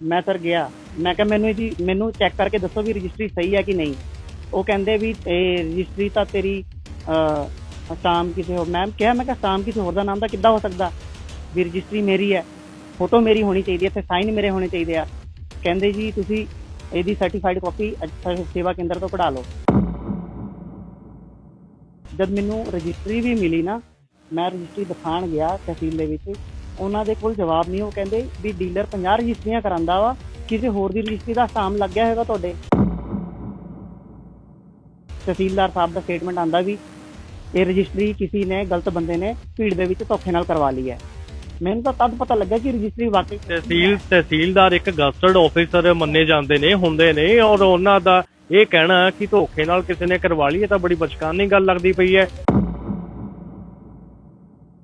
ਮੈਂ ਸਰ ਗਿਆ। ਮੈਂ ਕਿਹਾ ਮੈਨੂੰ ਇਹਦੀ ਮੈਨੂੰ ਚੈੱਕ ਕਰਕੇ ਦੱਸੋ ਵੀ ਰਜਿਸਟਰੀ ਸਹੀ ਹੈ ਕਿ ਨਹੀਂ। ਉਹ ਕਹਿੰਦੇ ਵੀ ਇਹ ਰਜਿਸਟਰੀ ਤਾਂ ਤੇਰੀ ਅਹ, ਅਸਾਮ ਕਿਸੇ ਹੋਰ ਮੈਮ ਕਿਹਾ ਮੈਂ ਕਿਹਾ ਅਸਾਮ ਕਿਸੇ ਹੋਰ ਦਾ ਨਾਮ ਤਾਂ ਕਿੱਦਾਂ ਹੋ ਸਕਦਾ? ਵੀ ਰਜਿਸਟਰੀ ਮੇਰੀ ਹੈ ਫੋਟੋ ਮੇਰੀ ਹੋਣੀ ਚਾਹੀਦੀ ਹੈ ਤੇ ਸਾਈਨ ਮੇਰੇ ਹੋਣੇ ਚਾਹੀਦੇ ਆ। ਕਹਿੰਦੇ ਜੀ ਤੁਸੀਂ ਇਹਦੀ ਸਰਟੀਫਾਈਡ ਕਾਪੀ ਸੇਵਾ ਕੇਂਦਰ ਤੋਂ ਕਢਾ ਲਓ। ਜਦ ਮੈਨੂੰ ਰਜਿਸਟਰੀ ਵੀ ਮਿਲੀ ਨਾ ਮੈਂ ਰਜਿਸਟਰੀ ਦਿਖਾਣ ਗਿਆ ਤਹਿਸੀਲ ਦੇ ਵਿੱਚ। ਉਹਨਾਂ ਦੇ ਕੋਲ ਜਵਾਬ ਨਹੀਂ, ਉਹ ਕਹਿੰਦੇ ਵੀ ਡੀਲਰ 50 ਰਜਿਸਟਰੀਆਂ ਕਰਾਂਦਾ ਵਾ, ਕਿਸੇ ਹੋਰ ਦੀ ਰਜਿਸਟਰੀ ਦਾ ਸਾਮ ਲੱਗ ਗਿਆ ਤੁਹਾਡੇ। ਤਹਿਸੀਲਦਾਰ ਸਾਹਿਬ ਦਾ ਸਟੇਟਮੈਂਟ ਆਂਦਾ ਵੀ ਇਹ ਰਜਿਸਟਰੀ ਕਿਸੇ ਨੇ, ਗਲਤ ਬੰਦੇ ਨੇ ਭੀੜ ਦੇ ਵਿੱਚ ਧੋਖੇ ਨਾਲ ਕਰਵਾ ਲਈ ਹੈ। ਮੈਨੂੰ ਤਾਂ ਤਦ ਪਤਾ ਲੱਗਾ ਕਿ ਰਜਿਸਟਰੀ ਵਾਕਈ ਤਹਿਸੀਲ, ਤਹਿਸੀਲਦਾਰ ਇੱਕ ਗਸਟਡ ਆਫੀਸਰ ਮੰਨੇ ਜਾਂਦੇ ਨੇ, ਹੁੰਦੇ ਨੇ, ਔਰ ਉਹਨਾਂ ਦਾ ਇਹ ਕਹਿਣਾ ਕਿ ਧੋਖੇ ਨਾਲ ਕਿਸੇ ਨੇ ਕਰਵਾ ਲਈ, ਇਹ ਤਾਂ ਬੜੀ ਬਚਕਾਨੀ ਗੱਲ ਲੱਗਦੀ ਪਈ ਹੈ।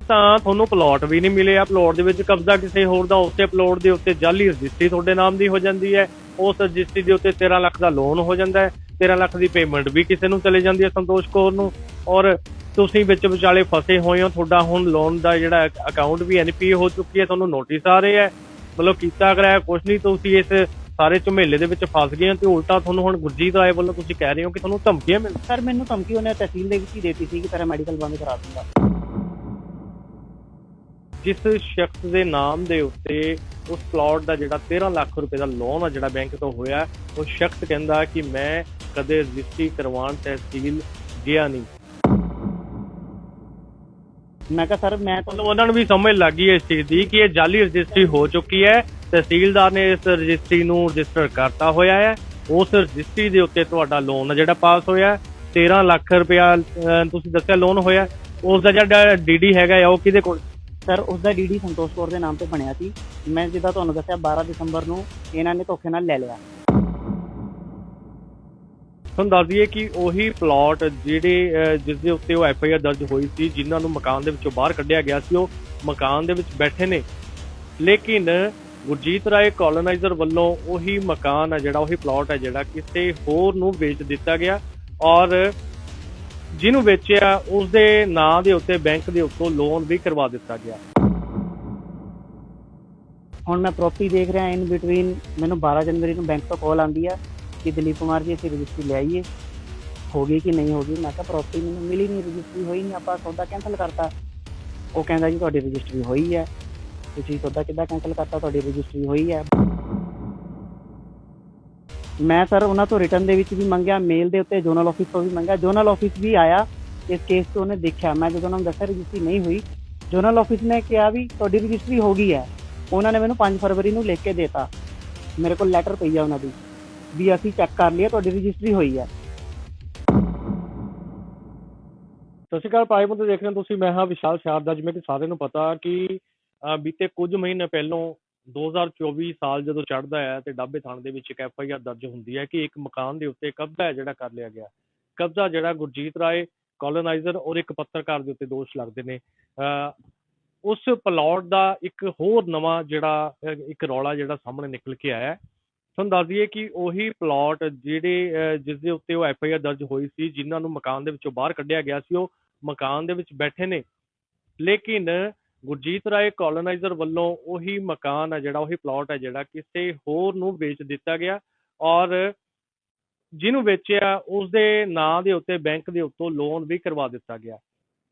ਤਾਂ ਤੁਹਾਨੂੰ ਪਲਾਟ ਵੀ ਨਹੀਂ ਮਿਲਿਆ ਪਲਾਟ ਦੇ ਵਿੱਚ ਕਬਜ਼ਾ ਕਿਸੇ ਹੋਰ ਦਾ ਉਸੇ ਪਲਾਟ ਦੇ ਉੱਤੇ ਜਾਲੀ ਰਜਿਸਟਰੀ ਤੁਹਾਡੇ ਨਾਮ ਦੀ ਹੋ ਜਾਂਦੀ ਹੈ। ਉਸ ਰਜਿਸਟਰੀ ਦੇ ਉੱਤੇ 13 ਲੱਖ ਦਾ ਲੋਨ ਹੋ ਜਾਂਦਾ ਹੈ। 13 ਲੱਖ ਦੀ ਪੇਮੈਂਟ ਵੀ ਕਿਸੇ ਨੂੰ ਚਲੇ ਜਾਂਦੀ ਹੈ ਸੰਤੋਸ਼ ਕੌਰ ਨੂੰ। ਔਰ ਤੁਸੀਂ ਵਿੱਚ ਵਿਚਾਲੇ ਫਸੇ ਹੋਏ ਹੋ। ਤੁਹਾਡਾ ਹੁਣ ਲੋਨ ਦਾ ਜਿਹੜਾ ਅਕਾਊਂਟ ਵੀ ਐਨਪੀ ਹੋ ਚੁੱਕੀ ਹੈ। ਤੁਹਾਨੂੰ ਨੋਟਿਸ ਆ ਰਹੇ ਹੈ। ਮਤਲਬ ਕੀਤਾ ਕਰਾਇਆ ਕੁਛ ਨਹੀਂ। ਤੁਸੀਂ ਇਸ ਸਾਰੇ ਝਮੇਲੇ ਦੇ ਵਿੱਚ ਫਸ ਗਏ ਹੋ ਤੇ ਉਲਟਾ ਤੁਹਾਨੂੰ ਹੁਣ ਗੁਰਜੀਤ ਰਾਏ ਵੱਲੋਂ ਤੁਸੀਂ ਕਹਿ ਰਹੇ ਹੋ ਕਿ ਤੁਹਾਨੂੰ ਧਮਕੀਆਂ ਮਿਲ ਸਰ, ਮੈਨੂੰ ਧਮਕੀ ਉਹਨੇ ਤਹਿਸੀਲ ਦੇ ਵਿੱਚ ਹੀ ਦੇਤੀ ਸੀ ਕਿ ਤੇਰਾ ਮੈਡੀਕਲ ਬੰਦ ਕਰਾ ਦੂੰਗਾ ਜਿਸ ਸ਼ਖਸ ਦੇ ਨਾਮ ਦੇ ਉੱਤੇ ਉਸ ਪਲਾਟ ਦਾ ਜਿਹੜਾ 13 ਲੱਖ ਰੁਪਏ ਦਾ ਲੋਨ ਆ ਜਿਹੜਾ ਬੈਂਕ ਤੋਂ ਹੋਇਆ ਉਹ ਸ਼ਖਸ ਕਹਿੰਦਾ ਕਿ ਮੈਂ ਕਦੇ ਰਜਿਸਟਰੀ ਕਰਵਾਉਣ ਤਹਿਸੀਲ ਗਿਆ ਨਹੀਂ। ਮੈਂ ਕਿਹਾ ਸਰ ਮੈਂ ਤਾਂ ਮਤਲਬ ਉਹਨਾਂ ਨੂੰ ਵੀ ਸਮਝ ਲੱਗ ਗਈ ਇਸ ਚੀਜ਼ ਦੀ ਕਿ ਇਹ ਜਾਲੀ ਰਜਿਸਟਰੀ ਹੋ ਚੁੱਕੀ ਹੈ। ਤਹਿਸੀਲਦਾਰ ਨੇ ਇਸ ਰਜਿਸਟਰੀ ਨੂੰ ਰਜਿਸਟਰ ਕਰਤਾ ਹੋਇਆ ਹੈ। ਉਸ ਰਜਿਸਟਰੀ ਦੇ ਉੱਤੇ ਤੁਹਾਡਾ ਲੋਨ ਜਿਹੜਾ ਪਾਸ ਹੋਇਆ। 13 ਲੱਖ ਰੁਪਇਆ ਤੁਸੀਂ ਦੱਸਿਆ ਲੋਨ ਹੋਇਆ। ਉਸ ਦਾ ਜਿਹੜਾ ਡੀਡੀ ਹੈਗਾ ਉਹ ਕਿਹਦੇ ਕੋਲ ਸਰ ਉਸ ਦਾ ਡੀਡੀ ਸੰਤੋਸ਼ ਕੌਰ ਦੇ ਨਾਮ ਤੇ ਬਣਿਆ ਸੀ। ਮੈਂ ਜਿੱਦਾਂ ਤੁਹਾਨੂੰ ਦੱਸਿਆ 12 ਦਸੰਬਰ ਨੂੰ ਇਹਨਾਂ ਨੇ ਧੋਖੇ ਨਾਲ ਲੈ ਲਿਆ। ਤੁਹਾਨੂੰ ਦੱਸ ਦਈਏ ਕਿ ਉਹੀ ਪਲਾਟ ਜਿਹੜੇ ਅਹ, ਜਿਸ ਦੇ ਉੱਤੇ ਉਹ ਐਫ ਆਈ ਆਰ ਦਰਜ ਹੋਈ ਸੀ ਜਿਨ੍ਹਾਂ ਨੂੰ ਮਕਾਨ ਦੇ ਵਿੱਚੋਂ ਬਾਹਰ ਕੱਢਿਆ ਗਿਆ ਸੀ ਉਹ ਮਕਾਨ ਦੇ ਵਿੱਚ ਬੈਠੇ ਨੇ। ਲੇਕਿਨ ਗੁਰਜੀਤ ਰਾਏ ਕਲੋਨਾਈਜ਼ਰ ਵੱਲੋਂ ਉਹੀ ਮਕਾਨ ਹੈ ਜਿਹੜਾ ਉਹੀ ਪਲਾਟ ਹੈ ਜਿਹੜਾ ਕਿਸੇ ਹੋਰ ਨੂੰ ਵੇਚ ਦਿੱਤਾ ਗਿਆ ਔਰ ਜਿਹਨੂੰ ਵੇਚਿਆ ਉਸ ਦੇ ਨਾਂ ਦੇ ਉੱਤੇ ਬੈਂਕ ਦੇ ਉੱਤੋਂ ਲੋਨ ਵੀ ਕਰਵਾ ਦਿੱਤਾ ਗਿਆ। ਹੁਣ ਮੈਂ ਪ੍ਰੋਪਰਟੀ ਦੇਖ ਰਿਹਾ ਇਨ ਬਿਟਵੀਨ ਮੈਨੂੰ 12 ਜਨਵਰੀ ਨੂੰ ਬੈਂਕ ਤੋਂ ਕਾਲ ਆਂਦੀ ਆ ਕਿ ਦਲੀਪ ਕੁਮਾਰ ਜੀ, ਅਸੀਂ ਰਜਿਸਟਰੀ ਲੈ ਆਈਏ। ਹੋ ਗਈ ਕਿ ਨਹੀਂ ਹੋ ਗਈ? ਮੈਂ ਕਿਹਾ ਪ੍ਰੋਪਰਟੀ ਮੈਨੂੰ ਮਿਲੀ ਨਹੀਂ, ਰਜਿਸਟਰੀ ਹੋਈ ਨਹੀਂ, ਆਪਾਂ ਸੌਦਾ ਕੈਂਸਲ ਕਰਤਾ। ਉਹ ਕਹਿੰਦਾ ਜੀ ਤੁਹਾਡੀ ਰਜਿਸਟਰੀ ਹੋਈ ਹੈ ਤੁਸੀਂ ਸੌਦਾ ਕਿੱਦਾਂ ਕੈਂਸਲ ਕਰਤਾ? ਤੁਹਾਡੀ ਰਜਿਸਟਰੀ ਹੋਈ ਹੈ ਮੈਂ ਸਰ ਉਹਨਾਂ ਤੋਂ ਰਿਟਰਨ ਦੇ ਵਿੱਚ ਵੀ ਮੰਗਿਆ ਮੇਲ ਦੇ ਉੱਤੇ ਜ਼ੋਨਲ ਆਫਿਸ ਤੋਂ ਵੀ ਮੰਗਿਆ। ਜ਼ੋਨਲ ਆਫਿਸ ਵੀ ਆਇਆ, ਇਸ ਕੇਸ ਤੋਂ ਉਹਨੇ ਦੇਖਿਆ। ਮੈਂ ਜਦੋਂ ਉਹਨਾਂ ਨੂੰ ਦੱਸਿਆ ਰਜਿਸਟਰੀ ਨਹੀਂ ਹੋਈ ਜ਼ੋਨਲ ਆਫਿਸ ਨੇ ਕਿਹਾ ਵੀ ਤੁਹਾਡੀ ਰਜਿਸਟਰੀ ਹੋ ਗਈ ਹੈ। ਉਹਨਾਂ ਨੇ ਮੈਨੂੰ 5 ਫਰਵਰੀ ਨੂੰ ਲਿਖ ਕੇ ਦੇਤਾ। ਮੇਰੇ ਕੋਲ ਲੈਟਰ ਪਈ ਆ ਉਹਨਾਂ ਦੀ ਵੀ ਅਸੀਂ ਚੈੱਕ ਕਰ ਲਿਆ ਤੁਹਾਡੀ ਰਜਿਸਟਰੀ ਹੋਈ ਹੈ। ਸਤਿ ਸ਼੍ਰੀ ਅਕਾਲ ਭਾਈ ਬੰਦੇ ਦੇਖ ਰਹੇ ਹੋ ਤੁਸੀਂ, ਮੈਂ ਹਾਂ ਵਿਸ਼ਾਲ ਸ਼ਾਰਦਾ, ਜਿਵੇਂ ਕਿ ਸਾਰਿਆਂ ਨੂੰ ਪਤਾ ਕਿ ਬੀਤੇ ਕੁਝ ਮਹੀਨੇ ਪਹਿਲੋਂ 2024 ਸਾਲ ਜਦੋਂ ਚੜ੍ਹਦਾ ਹੈ ਤੇ ਡਾਬੇ ਥਾਣੇ ਦੇ ਵਿੱਚ ਇੱਕ ਐਫ ਆਈ ਆਰ ਦਰਜ ਹੁੰਦੀ ਹੈ ਕਿ ਇੱਕ ਮਕਾਨ ਦੇ ਉੱਤੇ ਕਬਜ਼ਾ ਹੈ ਜਿਹੜਾ ਕਰ ਲਿਆ ਗਿਆ। ਕਬਜ਼ਾ ਜਿਹੜਾ ਗੁਰਜੀਤ ਰਾਏ ਕਲੋਨਾਈਜ਼ਰ ਔਰ ਇੱਕ ਪੱਤਰਕਾਰ ਦੇ ਉੱਤੇ ਦੋਸ਼ ਲੱਗਦੇ ਨੇ। ਅਹ, ਉਸ ਪਲਾਟ ਦਾ ਇੱਕ ਹੋਰ ਨਵਾਂ ਜਿਹੜਾ ਇੱਕ ਰੌਲਾ ਜਿਹੜਾ ਸਾਹਮਣੇ ਨਿਕਲ ਕੇ ਆਇਆ ਤੁਹਾਨੂੰ ਦੱਸ ਦਈਏ ਕਿ ਉਹੀ ਪਲਾਟ ਜਿਹੜੇ ਅਹ, ਜਿਸ ਦੇ ਉੱਤੇ ਉਹ ਐਫ ਆਈ ਆਰ ਦਰਜ ਹੋਈ ਸੀ ਜਿਨ੍ਹਾਂ ਨੂੰ ਮਕਾਨ ਦੇ ਵਿੱਚੋਂ ਬਾਹਰ ਕੱਢਿਆ ਗਿਆ ਸੀ ਉਹ ਮਕਾਨ ਦੇ ਵਿੱਚ ਬੈਠੇ ਨੇ। ਲੇਕਿਨ ਗੁਰਜੀਤ ਰਾਏ ਕਲੋਨਾਈਜ਼ਰ ਵੱਲੋਂ ਉਹੀ ਮਕਾਨ ਹੈ ਜਿਹੜਾ, ਉਹੀ ਪਲਾਟ ਹੈ ਜਿਹੜਾ ਕਿਸੇ ਹੋਰ ਨੂੰ ਵੇਚ ਦਿੱਤਾ ਗਿਆ ਔਰ ਜਿਹਨੂੰ ਵੇਚਿਆ, ਉਸਦੇ ਨਾਂ ਦੇ ਉੱਤੇ, ਬੈਂਕ ਦੇ ਉੱਤੋਂ ਲੋਨ ਵੀ ਕਰਵਾ ਦਿੱਤਾ ਗਿਆ।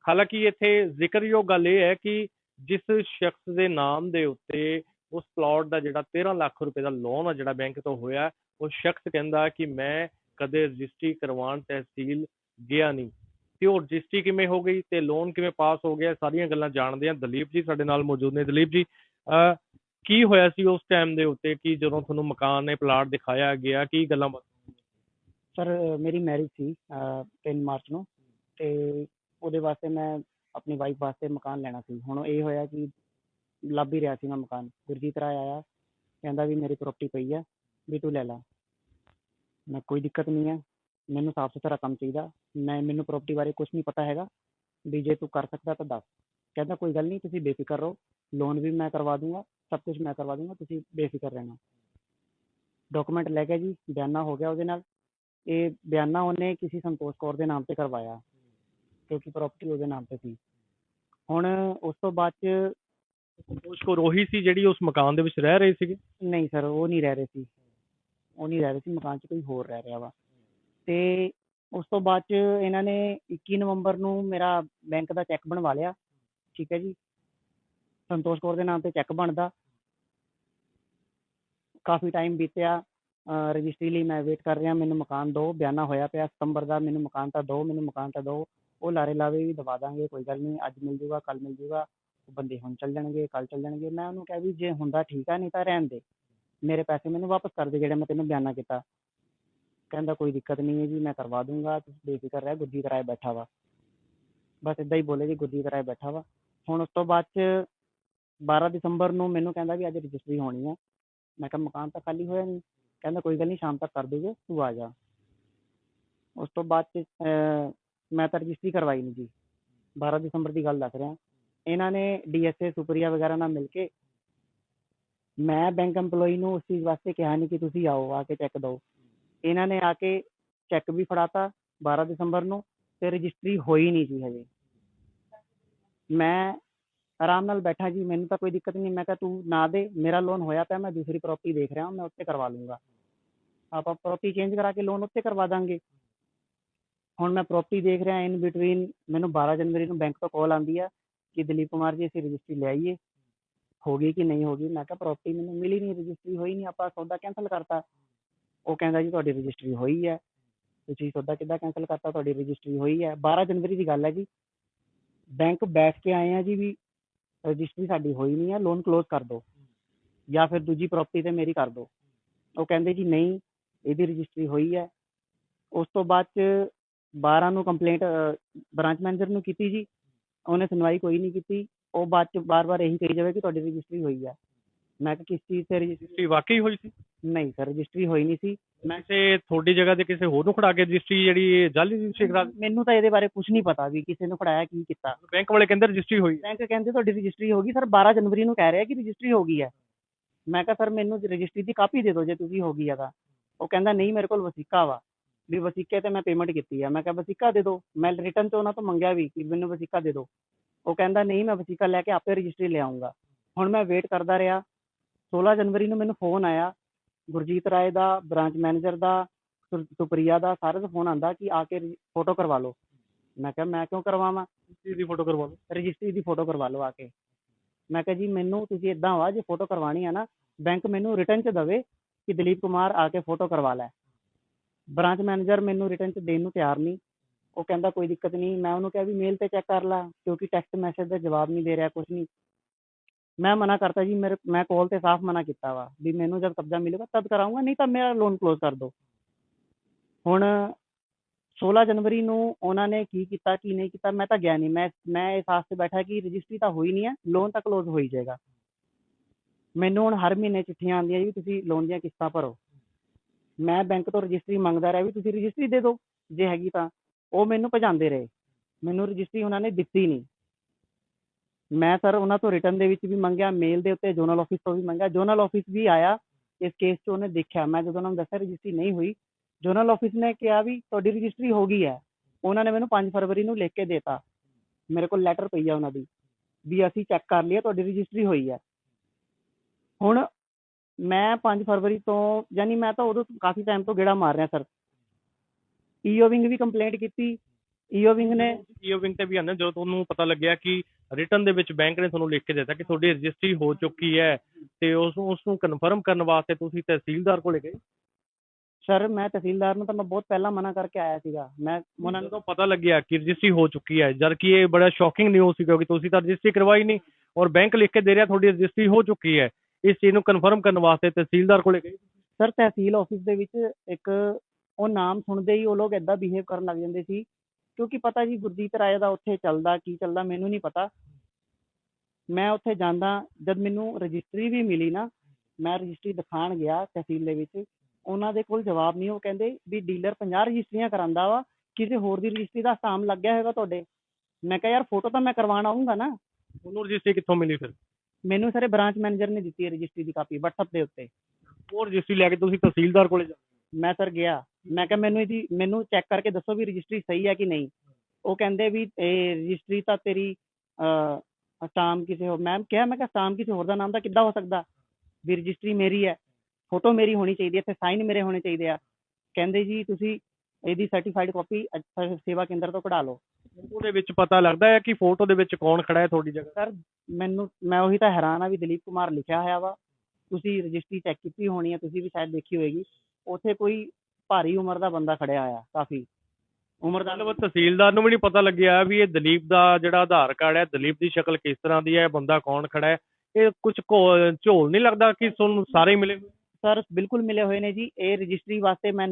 ਹਾਲਾਂਕਿ ਇੱਥੇ ਜ਼ਿਕਰਯੋਗ ਗੱਲ ਇਹ ਹੈ ਕਿ ਜਿਸ ਸ਼ਖਸ ਦੇ ਨਾਮ ਦੇ ਉੱਤੇ ਉਸ ਪਲਾਟ ਦਾ ਜਿਹੜਾ 13 ਲੱਖ ਰੁਪਏ ਦਾ ਲੋਨ ਆ ਜਿਹੜਾ ਬੈਂਕ ਤੋਂ ਹੋਇਆ, ਉਹ ਸ਼ਖਸ ਕਹਿੰਦਾ ਕਿ ਮੈਂ ਕਦੇ ਰਜਿਸਟਰੀ ਕਰਵਾਉਣ ਤਹਿਸੀਲ ਗਿਆ ਨਹੀਂ। ਤੇ ਉਹ ਰਜਿਸਟਰੀ ਕਿਵੇਂ ਹੋ ਗਈ ਤੇ ਲੋਨ ਕਿਵੇਂ ਪਾਸ ਹੋ ਗਿਆ, ਸਾਰੀਆਂ ਗੱਲਾਂ ਜਾਣਦੇ ਆ ਦਲੀਪ ਜੀ ਸਾਡੇ ਨਾਲ ਮੌਜੂਦ ਨੇ। ਦਲੀਪ ਜੀ ਕੀ ਹੋਇਆ ਸੀ ਉਸ ਟਾਈਮ ਦੇ ਉੱਤੇ? ਕਿ ਜਦੋਂ ਤੁਹਾਨੂੰ ਮਕਾਨ ਨੇ ਪਲਾਟ ਦਿਖਾਇਆ ਗਿਆ, ਕੀ ਗੱਲਾਂ ਸਰ ਮੇਰੀ ਮੈਰਿਜ ਸੀ 3 ਮਾਰਚ ਨੂੰ। ਤੇ ਉਹਦੇ ਵਾਸਤੇ ਮੈਂ ਆਪਣੀ ਵਾਈਫ ਵਾਸਤੇ ਮਕਾਨ ਲੈਣਾ ਸੀ। ਹੁਣ ਇਹ ਹੋਇਆ ਕਿ ਲੱਭ ਹੀ ਰਿਹਾ ਸੀ ਮੈਂ ਮਕਾਨ। ਗੁਰਜੀਤ ਰਾਏ ਆਇਆ, ਕਹਿੰਦਾ ਵੀ ਮੇਰੀ ਪ੍ਰਾਪਰਟੀ ਪਈ ਆ, ਵੀ ਤੂੰ ਲੈ ਲੈ। ਮੈਂ ਕੋਈ ਦਿੱਕਤ ਨਹੀਂ ਹੈ ਮੈਨੂੰ ਸਾਫ਼ ਸੁਥਰਾ ਕੰਮ ਚਾਹੀਦਾ ਮੈਂ ਮੈਨੂੰ ਪ੍ਰਾਪਰਟੀ ਬਾਰੇ ਕੁਝ ਨਹੀਂ ਪਤਾ ਹੈਗਾ ਵੀ ਜੇ ਤੂੰ ਕਰ ਸਕਦਾ ਤਾਂ ਦੱਸ। ਕਹਿੰਦਾ ਕੋਈ ਗੱਲ ਨਹੀਂ ਤੁਸੀਂ ਬੇਫਿਕਰ ਰਹੋ ਲੋਨ ਵੀ ਮੈਂ ਕਰਵਾ ਦੂੰਗਾ ਸਭ ਕੁਝ ਮੈਂ ਕਰਵਾ ਦੂੰਗਾ ਤੁਸੀਂ ਬੇਫਿਕਰ ਰਹਿਣਾ। ਡਾਕੂਮੈਂਟ ਲੈ ਕੇ ਜੀ ਬਿਆਨਾ ਹੋ ਗਿਆ ਉਹਦੇ ਨਾਲ। ਇਹ ਬਿਆਨਾ ਉਹਨੇ ਕਿਸੇ ਸੰਤੋਸ਼ ਕੌਰ ਦੇ ਨਾਮ ਤੇ ਕਰਵਾਇਆ ਕਿਉਂਕਿ ਪ੍ਰਾਪਰਟੀ ਉਹਦੇ ਨਾਮ ਤੇ ਸੀ। ਹੁਣ ਉਸ ਤੋਂ ਬਾਅਦ ਚ ਸੰਤੋਸ਼ ਕੌਰ ਉਹੀ ਸੀ ਜਿਹੜੀ ਉਸ ਮਕਾਨ ਦੇ ਵਿੱਚ ਰਹਿ ਰਹੀ ਸੀਗੀ? ਨਹੀਂ ਸਰ ਉਹ ਨਹੀਂ ਰਹਿ ਰਹੇ ਸੀ। ਉਹ ਨਹੀਂ ਰਹਿ ਰਹੇ ਸੀ ਮਕਾਨ 'ਚ ਕੋਈ ਹੋਰ ਰਹਿ ਰਿਹਾ ਵਾ। ਤੇ ਉਸ ਤੋਂ ਬਾਅਦ 'ਚ ਇਹਨਾਂ ਨੇ 21 ਨਵੰਬਰ ਨੂੰ ਮੇਰਾ ਬੈਂਕ ਦਾ ਚੈੱਕ ਬਣਵਾ ਲਿਆ। ਠੀਕ ਹੈ ਜੀ। ਸੰਤੋਸ਼ ਕੌਰ ਦੇ ਨਾਮ ਤੇ ਚੈੱਕ ਬਣਦਾ। ਕਾਫੀ ਟਾਈਮ ਬੀਤਿਆ। ਰਜਿਸਟਰੀ ਲਈ ਮੈਂ ਵੇਟ ਕਰ ਰਿਹਾ। ਮੈਨੂੰ ਮਕਾਨ ਦਿਓ ਬਿਆਨਾ ਹੋਇਆ ਪਿਆ। ਸਤੰਬਰ ਦਾ ਮੈਨੂੰ ਮਕਾਨ ਤਾਂ ਦਿਓ ਮੈਨੂੰ ਮਕਾਨ ਤਾਂ ਦਿਓ ਉਹ ਲਾਰੇ ਲਾਵੇ ਵੀ ਦਵਾ ਦਾਂਗੇ, ਕੋਈ ਗੱਲ ਨਹੀਂ। ਅੱਜ ਮਿਲ ਜੂਗਾ ਕੱਲ ਮਿਲ ਜੂਗਾ। ਬੰਦੇ ਹੁਣ ਚੱਲ ਜਾਣਗੇ ਕੱਲ ਚੱਲ ਜਾਣਗੇ। ਮੈਂ ਉਹਨੂੰ ਕਿਹਾ ਵੀ ਜੇ ਹੁੰਦਾ ਠੀਕ ਆ, ਨਹੀਂ ਤਾਂ ਰਹਿਣ ਦੇ। ਮੇਰੇ ਪੈਸੇ ਮੈਨੂੰ ਵਾਪਸ ਕਰ ਦੇ ਜਿਹੜੇ ਮੈਂ ਤੈਨੂੰ ਬਿਆਨਾ ਕੀਤਾ। ਕਹਿੰਦਾ ਕੋਈ ਦਿੱਕਤ ਨਹੀਂ ਹੈ ਜੀ, ਮੈਂ ਕਰਵਾ ਦੂੰਗਾ, ਤੁਸੀਂ ਬੇਫਿਕਰ ਰਹਿ ਗੁੱਦੀ ਕਰਾਏ ਬੈਠਾ ਵਾ। ਬਸ ਇੱਦਾਂ ਹੀ ਬੋਲੇ ਜੀ ਗੁੱਦੀ ਕਰਾਏ ਬੈਠਾ ਵਾ। ਹੁਣ ਉਸ ਤੋਂ ਬਾਅਦ ਚ 12 ਦਸੰਬਰ ਨੂੰ ਮੈਨੂੰ ਕਹਿੰਦਾ ਵੀ ਅੱਜ ਰਜਿਸਟਰੀ ਹੋਣੀ ਆ। ਮੈਂ ਕਿਹਾ ਮਕਾਨ ਤਾਂ ਖਾਲੀ ਹੋਇਆ ਨਹੀਂ ਕਹਿੰਦਾ ਕੋਈ ਗੱਲ ਨਹੀਂ ਸ਼ਾਮ ਤੱਕ ਕਰ ਦੂਗੇ, ਤੂੰ ਆ ਜਾ। ਉਸ ਤੋਂ ਬਾਅਦ ਚ ਮੈਂ ਤਾਂ ਰਜਿਸਟਰੀ ਕਰਵਾਈ ਨਹੀਂ ਜੀ। 12 ਦਸੰਬਰ ਦੀ ਗੱਲ ਦੱਸ ਰਿਹਾ। ਇਹਨਾਂ ਨੇ ਡੀਐਸਏ ਸੁਪਰੀਆ ਵਗੈਰਾ ਨਾਲ ਮਿਲ ਕੇ ਮੈਂ ਬੈਂਕ EMPLOYEE ਨੂੰ ਉਸ ਚੀਜ਼ ਵਾਸਤੇ ਕਿਹਾ ਨਹੀਂ ਕਿ ਤੁਸੀਂ ਆਓ, ਆ ਕੇ ਚੈੱਕ ਦਿਓ। ਇਹਨਾਂ ਨੇ ਆ ਕੇ ਚੈੱਕ ਵੀ ਫੜਾਤਾ 12 ਦਸੰਬਰ ਨੂੰ ਤੇ ਰਜਿਸਟਰੀ ਹੋਈ ਨਹੀਂ ਜੀ ਹਜੇ ਮੈਂ ਆਰਾਮ ਨਾਲ ਬੈਠਾ ਜੀ ਮੈਨੂੰ ਤਾਂ ਕੋਈ ਦਿੱਕਤ ਨਹੀਂ ਮੈਂ ਕਿਹਾ ਤੂੰ ਨਾ ਦੇ ਮੇਰਾ ਲੋਨ ਹੋਇਆ ਪਿਆ ਮੈਂ ਦੂਸਰੀ ਪ੍ਰਾਪਰਟੀ ਦੇਖ ਰਿਹਾ ਹਾਂ ਮੈਂ ਉੱਤੇ ਕਰਵਾ ਲੂੰਗਾ ਆਪਾਂ ਪ੍ਰਾਪਰਟੀ ਚੇਂਜ ਕਰਾ ਕੇ ਲੋਨ ਉੱਤੇ ਕਰਵਾ ਦਾਂਗੇ ਹੁਣ ਮੈਂ ਪ੍ਰਾਪਰਟੀ ਦੇਖ ਰਿਹਾ ਇਨ ਬਿਟਵੀਨ ਮੈਨੂੰ 12 ਜਨਵਰੀ ਨੂੰ ਬੈਂਕ ਤੋਂ ਕਾਲ ਆਉਂਦੀ ਆ ਕਿ ਦਲੀਪ ਕੁਮਾਰ ਜੀ ਅਸੀਂ ਰਜਿਸਟਰੀ ਲੈ ਆਈਏ ਹੋ ਗਈ ਕਿ ਨਹੀਂ ਹੋ ਗਈ ਮੈਂ ਕਿਹਾ ਪ੍ਰਾਪਰਟੀ ਮੈਨੂੰ ਮਿਲੀ ਨਹੀਂ ਰਜਿਸਟਰੀ ਹੋਈ ਨਹੀਂ ਆਪਾਂ ਸੌਦਾ ਕੈਂਸਲ ਕਰਤਾ ਉਹ ਕਹਿੰਦਾ ਜੀ ਤੁਹਾਡੀ ਰਜਿਸਟਰੀ ਹੋਈ ਹੈ। ਤੁਸੀਂ ਸੌਦਾ ਕਿੱਦਾਂ ਕੈਂਸਲ ਕਰਤਾ, ਤੁਹਾਡੀ ਰਜਿਸਟਰੀ ਹੋਈ ਹੈ। 12 ਜਨਵਰੀ ਦੀ ਗੱਲ ਹੈ ਜੀ। ਬੈਂਕ ਬੈਠ ਕੇ ਆਏ ਆ ਜੀ ਵੀ ਰਜਿਸਟਰੀ ਸਾਡੀ ਹੋਈ ਨਹੀਂ ਹੈ ਲੋਨ ਕਲੋਜ਼ ਕਰ ਦਿਓ। ਜਾਂ ਫਿਰ ਦੂਜੀ ਪ੍ਰਾਪਰਟੀ ਤੇ ਮੇਰੀ ਕਰ ਦਿਓ। ਉਹ ਕਹਿੰਦੇ ਜੀ ਨਹੀਂ, ਇਹਦੀ ਰਜਿਸਟਰੀ ਹੋਈ ਹੈ। ਉਸ ਤੋਂ ਬਾਅਦ ਚ 12 ਨੂੰ ਕੰਪਲੇਂਟ ਬ੍ਰਾਂਚ ਮੈਨੇਜਰ ਨੂੰ ਕੀਤੀ ਜੀ। ਉਹਨੇ ਸੁਣਵਾਈ ਕੋਈ ਨਹੀਂ ਕੀਤੀ। ਉਹ ਬਾਅਦ ਚ ਬਾਰ-ਬਾਰ ਇਹੀ ਕਹੀ ਜਾਵੇ ਕਿ ਤੁਹਾਡੀ ਰਜਿਸਟਰੀ ਹੋਈ ਹੈ। ਮੈਂ ਕਿਹਾ ਕਿਸ ਚੀਜ਼ ਤੇ ਰਜਿਸਟਰੀ ਰਜਿਸਟਰੀ ਵਾਕਈ ਹੋਈ ਸੀ? ਨਹੀਂ ਸਰ ਰਜਿਸਟਰੀ ਹੋਈ ਨਹੀਂ ਸੀ। ਮੈਂ ਕਿਸੇ ਤੁਹਾਡੀ ਜਗ੍ਹਾ ਤੇ ਕਿਸੇ ਹੋਰ ਨੂੰ ਖੜਾ ਕੇ ਰਜਿਸਟਰੀ ਜਿਹੜੀ ਜਾਲੀ ਰਜਿਸਟਰੀ ਕਰਾ ਮੈਨੂੰ ਤਾਂ ਇਹਦੇ ਬਾਰੇ ਕੁਝ ਨਹੀਂ ਪਤਾ ਵੀ ਕਿਸੇ ਨੂੰ ਫੜਾਇਆ ਕੀ ਕੀਤਾ। ਬੈਂਕ ਵਾਲੇ ਕਹਿੰਦੇ ਰਜਿਸਟਰੀ ਹੋਈ। ਹੈ। ਬੈਂਕ ਕਹਿੰਦੇ ਤੁਹਾਡੀ ਰਜਿਸਟਰੀ ਹੋ ਗਈ ਸਰ 12 ਜਨਵਰੀ ਨੂੰ ਕਹਿ ਰਿਹਾ ਕਿ ਰਜਿਸਟਰੀ ਹੋ ਗਈ ਹੈ। ਮੈਂ ਕਿਹਾ ਸਰ ਮੈਨੂੰ ਰਜਿਸਟਰੀ ਦੀ ਕਾਪੀ ਦੇ ਦਿਓ ਜੇ ਤੁਸੀਂ ਹੋ ਗਈ ਆ ਤਾਂ। ਉਹ ਕਹਿੰਦਾ ਨਹੀਂ ਮੇਰੇ ਕੋਲ ਵਸੀਕਾ ਵਾ। ਵੀ ਵਸੀਕੇ ਤੇ ਮੈਂ ਪੇਮੈਂਟ ਕੀਤੀ ਆ। ਮੈਂ ਕਿਹਾ ਵਸੀਕਾ ਦੇ ਦਿਓ। ਮੈਂ ਰਿਟਰਨ ਤੇ ਉਹਨਾਂ ਤੋਂ ਮੰਗਿਆ ਵੀ ਕਿ ਮੈਨੂੰ ਵਸੀਕਾ ਦੇ ਦਿਓ। ਉਹ ਕਹਿੰਦਾ ਨਹੀਂ ਮੈਂ ਵਸੀਕਾ ਲੈ ਕੇ ਆਪੇ ਰਜਿਸਟਰੀ ਲੈ ਆਉਂਗਾ ਹੁਣ ਮੈਂ ਵੇਟ ਕਰਦਾ ਰਿਹਾ। 16 ਜਨਵਰੀ ਨੂੰ ਮੈਨੂੰ ਫੋਨ ਆਇਆ। ਗੁਰਜੀਤ ਰਾਏ ਦਾ ਬ੍ਰਾਂਚ ਮੈਨੇਜਰ ਦਾ ਸੁਪਰੀਆ ਦਾ ਸਾਰੇ ਦਾ ਫੋਨ ਆਂਦਾ ਕਿ ਆ ਕੇ ਫੋਟੋ ਕਰਵਾ ਲਓ। ਮੈਂ ਕਿਹਾ ਮੈਂ ਕਿਉਂ ਕਰਵਾਵਾਂ? ਰਜਿਸਟਰੀ ਦੀ ਫੋਟੋ ਕਰਵਾ ਲਓ। ਰਜਿਸਟਰੀ ਦੀ ਫੋਟੋ ਕਰਵਾ ਲਓ ਆ ਕੇ। ਮੈਂ ਕਿਹਾ ਜੀ ਮੈਨੂੰ ਤੁਸੀਂ ਇਦਾਂ ਵਾ ਜੇ ਫੋਟੋ ਕਰਵਾਣੀ ਆ ਨਾ ਬੈਂਕ ਮੈਨੂੰ ਰਿਟਰਨ ਚ ਦਵੇ ਕਿ ਦਲੀਪ ਕੁਮਾਰ ਆ ਕੇ ਫੋਟੋ ਕਰਵਾ ਲੈ। ਬ੍ਰਾਂਚ ਮੈਨੇਜਰ ਮੈਨੂੰ ਰਿਟਰਨ ਚ ਦੇਣ ਨੂੰ ਤਿਆਰ ਨਹੀਂ। ਉਹ ਕਹਿੰਦਾ ਕੋਈ ਦਿੱਕਤ ਨਹੀਂ। ਮੈਂ ਉਹਨੂੰ ਕਿਹਾ ਵੀ ਮੇਲ ਤੇ ਚੈੱਕ ਕਰ ਲਾ ਕਿਉਂਕਿ ਟੈਕਸਟ ਮੈਸੇਜ ਦਾ ਜਵਾਬ ਨਹੀਂ ਦੇ ਰਿਹਾ ਕੁਝ ਨਹੀਂ। ਮੈਂ ਮਨਾ ਕਰਤਾ ਜੀ, ਮੇਰੇ, ਮੈਂ ਕਾਲ ਤੇ ਸਾਫ਼ ਮਨਾ ਕੀਤਾ ਵਾ ਵੀ ਮੈਨੂੰ ਜਦ ਕਬਜ਼ਾ ਮਿਲੇਗਾ ਤਦ ਕਰਾਉਂਗਾ ਨਹੀਂ ਤਾਂ ਮੇਰਾ ਲੋਨ ਕਲੋਜ਼ ਕਰ ਦਿਓ। ਹੁਣ 16 ਜਨਵਰੀ ਨੂੰ ਉਹਨਾਂ ਨੇ ਕੀ ਕੀਤਾ, ਕੀ ਨਹੀਂ ਕੀਤਾ, ਮੈਂ ਤਾਂ ਗਿਆ ਨਹੀਂ। ਮੈਂ ਮੈਂ ਇਸ ਆਸ ਤੇ ਬੈਠਾ ਕਿ ਰਜਿਸਟਰੀ ਤਾਂ ਹੋਈ ਨਹੀਂ ਹੈ ਲੋਨ ਤਾਂ ਕਲੋਜ਼ ਹੋ ਹੀ ਜਾਏਗਾ। ਮੈਨੂੰ ਹੁਣ ਹਰ ਮਹੀਨੇ ਚਿੱਠੀਆਂ ਆਉਂਦੀਆਂ ਜੀ ਤੁਸੀਂ ਲੋਨ ਦੀਆਂ ਕਿਸ਼ਤਾਂ ਭਰੋ। ਮੈਂ ਬੈਂਕ ਤੋਂ ਰਜਿਸਟਰੀ ਮੰਗਦਾ ਰਿਹਾ ਵੀ ਤੁਸੀਂ ਰਜਿਸਟਰੀ ਦੇ ਦਿਓ, ਜੇ ਹੈਗੀ ਤਾਂ। ਉਹ ਮੈਨੂੰ ਭਜਾਉਂਦੇ ਰਹੇ। ਮੈਨੂੰ ਰਜਿਸਟਰੀ ਉਹਨਾਂ ਨੇ ਦਿੱਤੀ ਨਹੀਂ। ਮੈਂ ਸਰ ਉਹਨਾਂ ਤੋਂ ਰਿਟਰਨ ਦੇ ਵਿੱਚ ਵੀ ਮੰਗਿਆ, ਮੇਲ ਦੇ ਉੱਤੇ ਜ਼ੋਨਲ ਆਫਿਸ ਤੋਂ ਵੀ ਮੰਗਿਆ। ਜ਼ੋਨਲ ਆਫਿਸ ਵੀ ਆਇਆ, ਇਸ ਕੇਸ 'ਚ ਉਹਨੇ ਦੇਖਿਆ। ਮੈਂ ਜਦੋਂ ਉਹਨਾਂ ਨੂੰ ਦੱਸਿਆ, ਰਜਿਸਟਰੀ ਨਹੀਂ ਹੋਈ, ਜ਼ੋਨਲ ਆਫਿਸ ਨੇ ਕਿਹਾ ਵੀ ਤੁਹਾਡੀ ਰਜਿਸਟਰੀ ਹੋ ਗਈ ਹੈ। ਉਹਨਾਂ ਨੇ ਮੈਨੂੰ 5 ਫਰਵਰੀ ਨੂੰ ਲਿਖ ਕੇ ਦੇਤਾ। ਮੇਰੇ ਕੋਲ ਲੈਟਰ ਪਈ ਆ ਉਹਨਾਂ ਦੀ, ਵੀ ਅਸੀਂ ਚੈੱਕ ਕਰ ਲਿਆ ਤੁਹਾਡੀ ਰਜਿਸਟਰੀ ਹੋਈ ਹੈ। ਹੁਣ ਮੈਂ 5 ਫਰਵਰੀ ਤੋਂ, ਯਾਨੀ ਮੈਂ ਤਾਂ ਉਦੋਂ ਕਾਫੀ ਟਾਈਮ ਤੋਂ ਗੇੜਾ ਮਾਰ ਰਿਹਾ, ਸਰ। ਈਓ ਵਿੰਗ ਵੀ ਕੰਪਲੇਂਟ ਕੀਤੀ। ਈਓ ਵਿੰਗ ਨੇ ਈਓ ਵਿੰਗ ਤੇ ਵੀ ਆਉਂਦੇ ਜਦੋਂ ਤੁਹਾਨੂੰ ਪਤਾ ਲੱਗਿਆ ਕਿ ਰਿਟਰਨ ਦੇ ਵਿੱਚ ਬੈਂਕ ਨੇ ਤੁਹਾਨੂੰ ਲਿਖ ਕੇ ਦਿੱਤਾ ਕਿ ਤੁਹਾਡੀ ਰਜਿਸਟਰੀ ਹੋ ਚੁੱਕੀ ਹੈ ਤੇ ਉਸ ਉਸ ਨੂੰ ਕਨਫਰਮ ਕਰਨ ਵਾਸਤੇ ਤੁਸੀਂ ਤਹਿਸੀਲਦਾਰ ਕੋਲੇ ਗਏ? ਸਰ ਮੈਂ ਤਹਿਸੀਲਦਾਰ ਨੂੰ ਤਾਂ ਮੈਂ ਬਹੁਤ ਪਹਿਲਾਂ ਮਨਾ ਕਰਕੇ ਆਇਆ ਸੀਗਾ। ਮੈਂ ਉਹਨਾਂ ਨੂੰ ਪਤਾ ਲੱਗਿਆ ਕਿ ਰਜਿਸਟਰੀ ਹੋ ਚੁੱਕੀ ਹੈ ਜਦ ਕਿ ਇਹ ਬੜਾ ਸ਼ੌਕਿੰਗ ਨਿਊਜ਼ ਸੀ ਕਿਉਂਕਿ ਤੁਸੀਂ ਤਾਂ ਰਜਿਸਟਰੀ ਕਰਵਾਈ ਨਹੀਂ ਔਰ ਬੈਂਕ ਲਿਖ ਕੇ ਦੇ ਰਿਹਾ ਤੁਹਾਡੀ ਰਜਿਸਟਰੀ ਹੋ ਚੁੱਕੀ ਹੈ। ਇਸ ਚੀਜ਼ ਨੂੰ ਕਨਫਰਮ ਕਰਨ ਵਾਸਤੇ ਤਹਿਸੀਲਦਾਰ ਕੋਲੇ ਗਏ? ਸਰ ਤਹਿਸੀਲ ਆਫਿਸ ਦੇ ਵਿੱਚ ਇੱਕ ਉਹ ਨਾਮ ਸੁਣਦੇ ਹੀ ਉਹ ਲੋਕ ਏਦਾਂ ਬਿਹੇਵ ਕਰਨ ਲੱਗ ਜਾਂਦੇ ਸੀ ਕਿਉਂਕਿ ਪਤਾ ਜੀ ਗੁਰਜੀਤ ਰਾਏ ਦਾ ਉੱਥੇ ਚੱਲਦਾ ਕੀ ਚੱਲਦਾ ਮੈਨੂੰ ਨਹੀਂ ਪਤਾ। ਮੈਂ ਉੱਥੇ ਜਾਂਦਾ ਜਦ ਮੈਨੂੰ ਰਜਿਸਟਰੀ ਵੀ ਮਿਲੀ ਨਾ ਮੈਂ ਰਜਿਸਟਰੀ ਦਿਖਾਣ ਗਿਆ ਤਹਿਸੀਲ ਦੇ ਵਿੱਚ ਉਹਨਾਂ ਦੇ ਕੋਲ ਜਵਾਬ ਨਹੀਂ ਉਹ ਕਹਿੰਦੇ ਵੀ ਡੀਲਰ 50 ਰਜਿਸਟਰੀਆਂ ਕਰਾਂਦਾ ਵਾ ਕਿਸੇ ਹੋਰ ਦੀ ਰਜਿਸਟਰੀ ਦਾ ਸਟਾਮ ਲੱਗ ਗਿਆ ਹੋਵੇਗਾ ਤੁਹਾਡੇ। ਮੈਂ ਕਿਹਾ ਯਾਰ ਫੋਟੋ ਤਾਂ ਮੈਂ ਕਰਵਾਉਣ ਆਉਂਗਾ ਨਾ। ਉਹਨੂੰ ਰਜਿਸਟਰੀ ਕਿੱਥੋਂ ਮਿਲੀ ਫਿਰ? ਮੈਨੂੰ ਸਾਰੇ ਬ੍ਰਾਂਚ ਮੈਨੇਜਰ ਨੇ ਦਿੱਤੀ ਹੈ ਰਜਿਸਟਰੀ ਦੀ ਕਾਪੀ WhatsApp ਦੇ ਉੱਤੇ। ਉਹ ਰਜਿਸਟਰੀ ਲੈ ਕੇ ਤੁਸੀਂ ਤਹਿਸੀਲਦਾਰ ਕੋਲੇ ਜਾ ਮੈਂ ਸਰ ਗਿਆ। ਮੈਂ ਕਿਹਾ ਮੈਨੂੰ ਇਹਦੀ ਮੈਨੂੰ ਚੈੱਕ ਕਰਕੇ ਦੱਸੋ ਵੀ ਰਜਿਸਟਰੀ ਸਹੀ ਹੈ ਕਿ ਨਹੀਂ। ਉਹ ਕਹਿੰਦੇ ਵੀ ਇਹ ਰਜਿਸਟਰੀ ਤਾਂ ਤੇਰੀ ਅਹ, ਸਟਾਮ ਕਿਸੇ ਹੋਰ ਮੈਮ ਕਿਹਾ ਮੈਂ ਕਿਹਾ ਸਟਾਮ ਕਿਸੇ ਹੋਰ ਦਾ ਨਾਮ ਤਾਂ ਕਿੱਦਾਂ ਹੋ ਸਕਦਾ? ਵੀ ਰਜਿਸਟਰੀ ਮੇਰੀ ਹੈ ਫੋਟੋ ਮੇਰੀ ਹੋਣੀ ਚਾਹੀਦੀ ਹੈ ਇੱਥੇ ਸਾਈਨ ਮੇਰੇ ਹੋਣੇ ਚਾਹੀਦੇ ਆ। ਕਹਿੰਦੇ ਜੀ ਤੁਸੀਂ ਇਹਦੀ ਸਰਟੀਫਾਈਡ ਕਾਪੀ ਸੇਵਾ ਕੇਂਦਰ ਤੋਂ ਕਢਾ ਲਓ। ਉਹਦੇ ਵਿੱਚ ਪਤਾ ਲੱਗਦਾ ਹੈ ਕਿ ਫੋਟੋ ਦੇ ਵਿੱਚ ਕੌਣ ਖੜਾ ਹੈ ਤੁਹਾਡੀ ਜਗ੍ਹਾ? ਸਰ ਮੈਨੂੰ ਮੈਂ ਉਹੀ ਤਾਂ ਹੈਰਾਨ ਆ ਵੀ ਦਲੀਪ ਕੁਮਾਰ ਲਿਖਿਆ ਹੋਇਆ ਵਾ। ਤੁਸੀਂ ਰਜਿਸਟਰੀ ਚੈੱਕ ਕੀਤੀ ਹੋਣੀ ਹੈ ਤੁਸੀਂ ਵੀ ਸ਼ਾਇਦ ਦੇਖੀ ਹੋਏਗੀ। ਉੱਥੇ ਕੋਈ ਭਾਰੀ ਉਮਰ ਦਾ ਬੰਦਾ ਖੜਿਆ ਹੋਇਆ ਕਾਫੀ। ਉਮਰ ਦਾ ਮਤਲਬ ਤਹਿਸੀਲਦਾਰ ਨੂੰ ਵੀ ਨਹੀਂ ਪਤਾ ਲੱਗਿਆ ਵੀ ਇਹ ਦਲੀਪ ਦਾ ਜਿਹੜਾ ਆਧਾਰ ਕਾਰਡ ਹੈ ਦਲੀਪ ਦੀ ਸ਼ਕਲ ਕਿਸ ਤਰ੍ਹਾਂ ਦੀ ਹੈ ਇਹ ਬੰਦਾ ਕੌਣ ਖੜਾ ਹੈ? ਇਹ ਕੁਝ ਝੋਲ ਨਹੀਂ ਲੱਗਦਾ ਕਿ ਤੁਹਾਨੂੰ ਸਾਰੇ ਮਿਲੇ ਸਰ ਬਿਲਕੁਲ ਮਿਲੇ ਹੋਏ ਨੇ ਜੀ। ਇਹ ਰਜਿਸਟਰੀ ਵਾਸਤੇ ਮੈਂ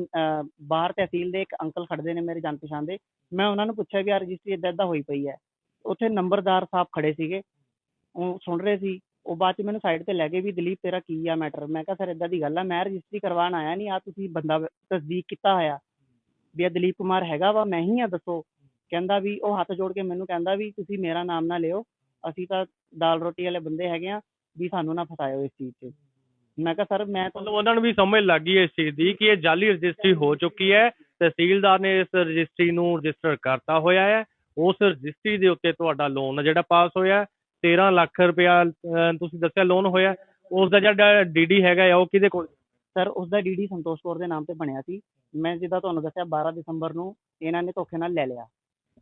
ਬਾਹਰ ਤਹਿਸੀਲ ਦੇ ਇੱਕ ਅੰਕਲ ਖੜਦੇ ਨੇ ਮੇਰੇ ਜਾਣ ਪਛਾਣ ਦੇ। ਮੈਂ ਉਹਨਾਂ ਨੂੰ ਪੁੱਛਿਆ ਵੀ ਆ ਰਜਿਸਟਰੀ ਏਦਾਂ ਏਦਾਂ ਹੋਈ ਪਈ ਹੈ। ਉੱਥੇ ਨੰਬਰਦਾਰ ਸਾਹਿਬ ਖੜੇ ਸੀਗੇ। ਉਹ ਸੁਣ ਰਹੇ ਸੀ। ਉਹ ਬਾਅਦ ਚ ਮੈਨੂੰ ਸਾਈਡ ਤੇ ਲੈ ਗਏ ਵੀ ਦਲੀਪ ਤੇਰਾ ਕੀ ਆ ਮੈਟਰ ਮੈਂ ਕਿਹਾ, ਸਰ, ਏਦਾਂ ਦੀ ਗੱਲ ਆ, ਮੈਂ ਰਜਿਸਟਰੀ ਕਰਵਾਉਣ ਆਇਆ ਨਹੀਂ ਆ ਤੁਸੀਂ ਬੰਦਾ ਤਸਦੀਕ ਕੀਤਾ ਹੋਇਆ। ਵੀ ਇਹ ਦਲੀਪ ਕੁਮਾਰ ਹੈਗਾ ਵਾ, ਮੈਂ ਹੀ ਆ, ਦੱਸੋ। ਕਹਿੰਦਾ ਵੀ, ਉਹ ਹੱਥ ਜੋੜ ਕੇ ਮੈਨੂੰ ਕਹਿੰਦਾ ਵੀ, ਤੁਸੀਂ ਮੇਰਾ ਨਾਮ ਨਾ ਲਿਓ। ਅਸੀਂ ਤਾਂ ਦਾਲ ਰੋਟੀ ਵਾਲੇ ਬੰਦੇ ਹੈਗੇ ਆ, ਵੀ ਸਾਨੂੰ ਨਾ ਫਸਾਇਓ ਇਸ ਚੀਜ਼ 'ਚ। ਮੈਂ ਕਿਹਾ, ਸਰ, ਮੈਂ ਤਾਂ ਮਤਲਬ ਉਹਨਾਂ ਨੂੰ ਵੀ ਸਮਝ ਲੱਗ ਗਈ ਇਸ ਚੀਜ਼ ਦੀ ਕਿ ਇਹ ਜਾਲੀ ਰਜਿਸਟਰੀ ਹੋ ਚੁੱਕੀ ਹੈ। ਤਹਿਸੀਲਦਾਰ ਨੇ ਇਸ ਰਜਿਸਟਰੀ ਨੂੰ ਰਜਿਸਟਰ ਕਰਤਾ ਹੋਇਆ ਹੈ। ਉਸ ਰਜਿਸਟਰੀ ਦੇ ਉੱਤੇ ਤੁਹਾਡਾ ਲੋਨ ਜਿਹੜਾ ਪਾਸ ਹੋਇਆ 13 ਲੱਖ ਰੁਪਇਆ ਤੁਸੀਂ ਦੱਸਿਆ ਲੋਨ ਹੋਇਆ ਉਸ ਦਾ ਜਿਹੜਾ ਡੀਡੀ ਹੈਗਾ ਆ ਉਹ ਕਿਹਦੇ ਕੋਲ? ਸਰ ਉਸ ਦਾ ਡੀਡੀ ਸੰਤੋਸ਼ ਕੌਰ ਦੇ ਨਾਮ ਤੇ ਬਣਿਆ ਸੀ। ਮੈਂ ਜਿੱਦਾਂ ਤੁਹਾਨੂੰ ਦੱਸਿਆ 12 ਦਸੰਬਰ ਨੂੰ ਇਹਨਾਂ ਨੇ ਧੋਖੇ ਨਾਲ ਲੈ ਲਿਆ।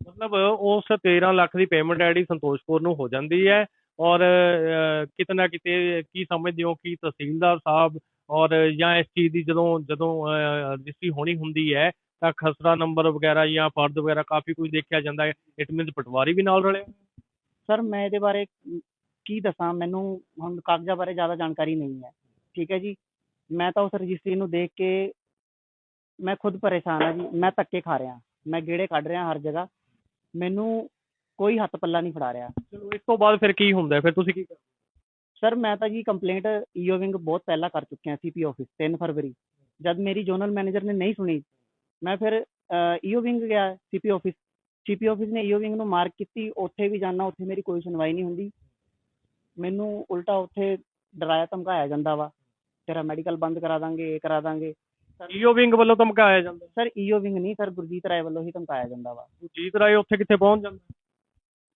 ਮਤਲਬ ਉਸ 13 ਲੱਖ ਦੀ ਪੇਮੈਂਟ ਜਿਹੜੀ ਸੰਤੋਸ਼ ਕੌਰ ਨੂੰ ਹੋ ਜਾਂਦੀ ਹੈ ਔਰ ਅਹ, ਕਿਤੇ ਨਾ ਕਿਤੇ ਕੀ ਸਮਝਦੇ ਹੋ ਕਿ ਤਹਿਸੀਲਦਾਰ ਸਾਹਿਬ ਔਰ ਜਾਂ ਇਸ ਚੀਜ਼ ਦੀ ਜਦੋਂ ਜਦੋਂ ਰਜਿਸਟਰੀ ਹੋਣੀ ਹੁੰਦੀ ਹੈ ਤਾਂ ਖਸਰਾ ਨੰਬਰ ਵਗੈਰਾ ਜਾਂ ਫਰਦ ਵਗੈਰਾ ਕਾਫੀ ਕੁਝ ਦੇਖਿਆ ਜਾਂਦਾ ਹੈ। ਇਟ ਮੀਨਸ ਪਟਵਾਰੀ ਵੀ ਨਾਲ ਰਲੇ। ਸਰ ਮੈਂ ਇਹਦੇ ਬਾਰੇ ਕੀ ਦੱਸਾਂ? ਮੈਨੂੰ ਹੁਣ ਕਾਗਜ਼ਾਂ ਬਾਰੇ ਜ਼ਿਆਦਾ ਜਾਣਕਾਰੀ ਨਹੀਂ ਹੈ। ਠੀਕ ਹੈ ਜੀ? ਮੈਂ ਤਾਂ ਉਸ ਰਜਿਸਟਰੀ ਨੂੰ ਦੇਖ ਕੇ ਮੈਂ ਖੁਦ ਪਰੇਸ਼ਾਨ ਆ ਜੀ। ਮੈਂ ਧੱਕੇ ਖਾ ਰਿਹਾ। ਮੈਂ ਗੇੜੇ ਕੱਢ ਰਿਹਾ ਹਰ ਜਗ੍ਹਾ। ਮੈਨੂੰ ਕੋਈ ਹੱਥ ਪੱਲਾ ਨਹੀਂ ਫੜਾ ਰਿਹਾ। ਚਲੋ ਇਸ ਤੋਂ ਬਾਅਦ ਫਿਰ ਕੀ ਹੁੰਦਾ ਹੈ? ਫਿਰ ਤੁਸੀਂ ਕੀ ਕਰਦੇ ਸਰ ਮੈਂ ਤਾਂ ਜੀ ਕੰਪਲੇਂਟ ਈਓ ਵਿੰਗ ਬਹੁਤ ਪਹਿਲਾਂ ਕਰ ਚੁੱਕਿਆ ਸੀਪੀ ਆਫਿਸ 3 ਫਰਵਰੀ। ਜਦ ਮੇਰੀ ਜ਼ੋਨਲ ਮੈਨੇਜਰ ਨੇ ਨਹੀਂ ਸੁਣੀ ਮੈਂ ਫਿਰ ਈਓ ਵਿੰਗ ਗਿਆ ਸੀਪੀ ਆਫਿਸ ਸੀਪੀ ਆਫਿਸ ਨੇ ਈਓ ਵਿੰਗ ਨੂੰ ਮਾਰਕ ਕੀਤੀ ਉੱਥੇ ਵੀ ਜਾਣਾ ਉੱਥੇ ਮੇਰੀ ਕੋਈ ਸੁਣਵਾਈ ਨਹੀਂ ਹੁੰਦੀ। ਮੈਨੂੰ ਉਲਟਾ ਉੱਥੇ ਡਰਾਇਆ ਧਮਕਾਇਆ ਜਾਂਦਾ ਵਾ। ਤੇਰਾ ਮੈਡੀਕਲ ਬੰਦ ਕਰਾ ਦਾਂਗੇ ਇਹ ਕਰਾ ਦਾਂਗੇ। ਈਓ ਵਿੰਗ ਵੱਲੋਂ ਧਮਕਾਇਆ ਜਾਂਦਾ। ਸਰ ਈਓ ਵਿੰਗ ਨਹੀਂ ਸਰ ਗੁਰਜੀਤ ਰਾਏ ਵੱਲੋਂ ਹੀ ਧਮਕਾਇਆ ਜਾਂਦਾ ਵਾ। ਜੀਤ ਰਾਏ ਉੱਥੇ ਕਿੱਥੇ ਪਹੁੰਚ ਜਾਂਦਾ?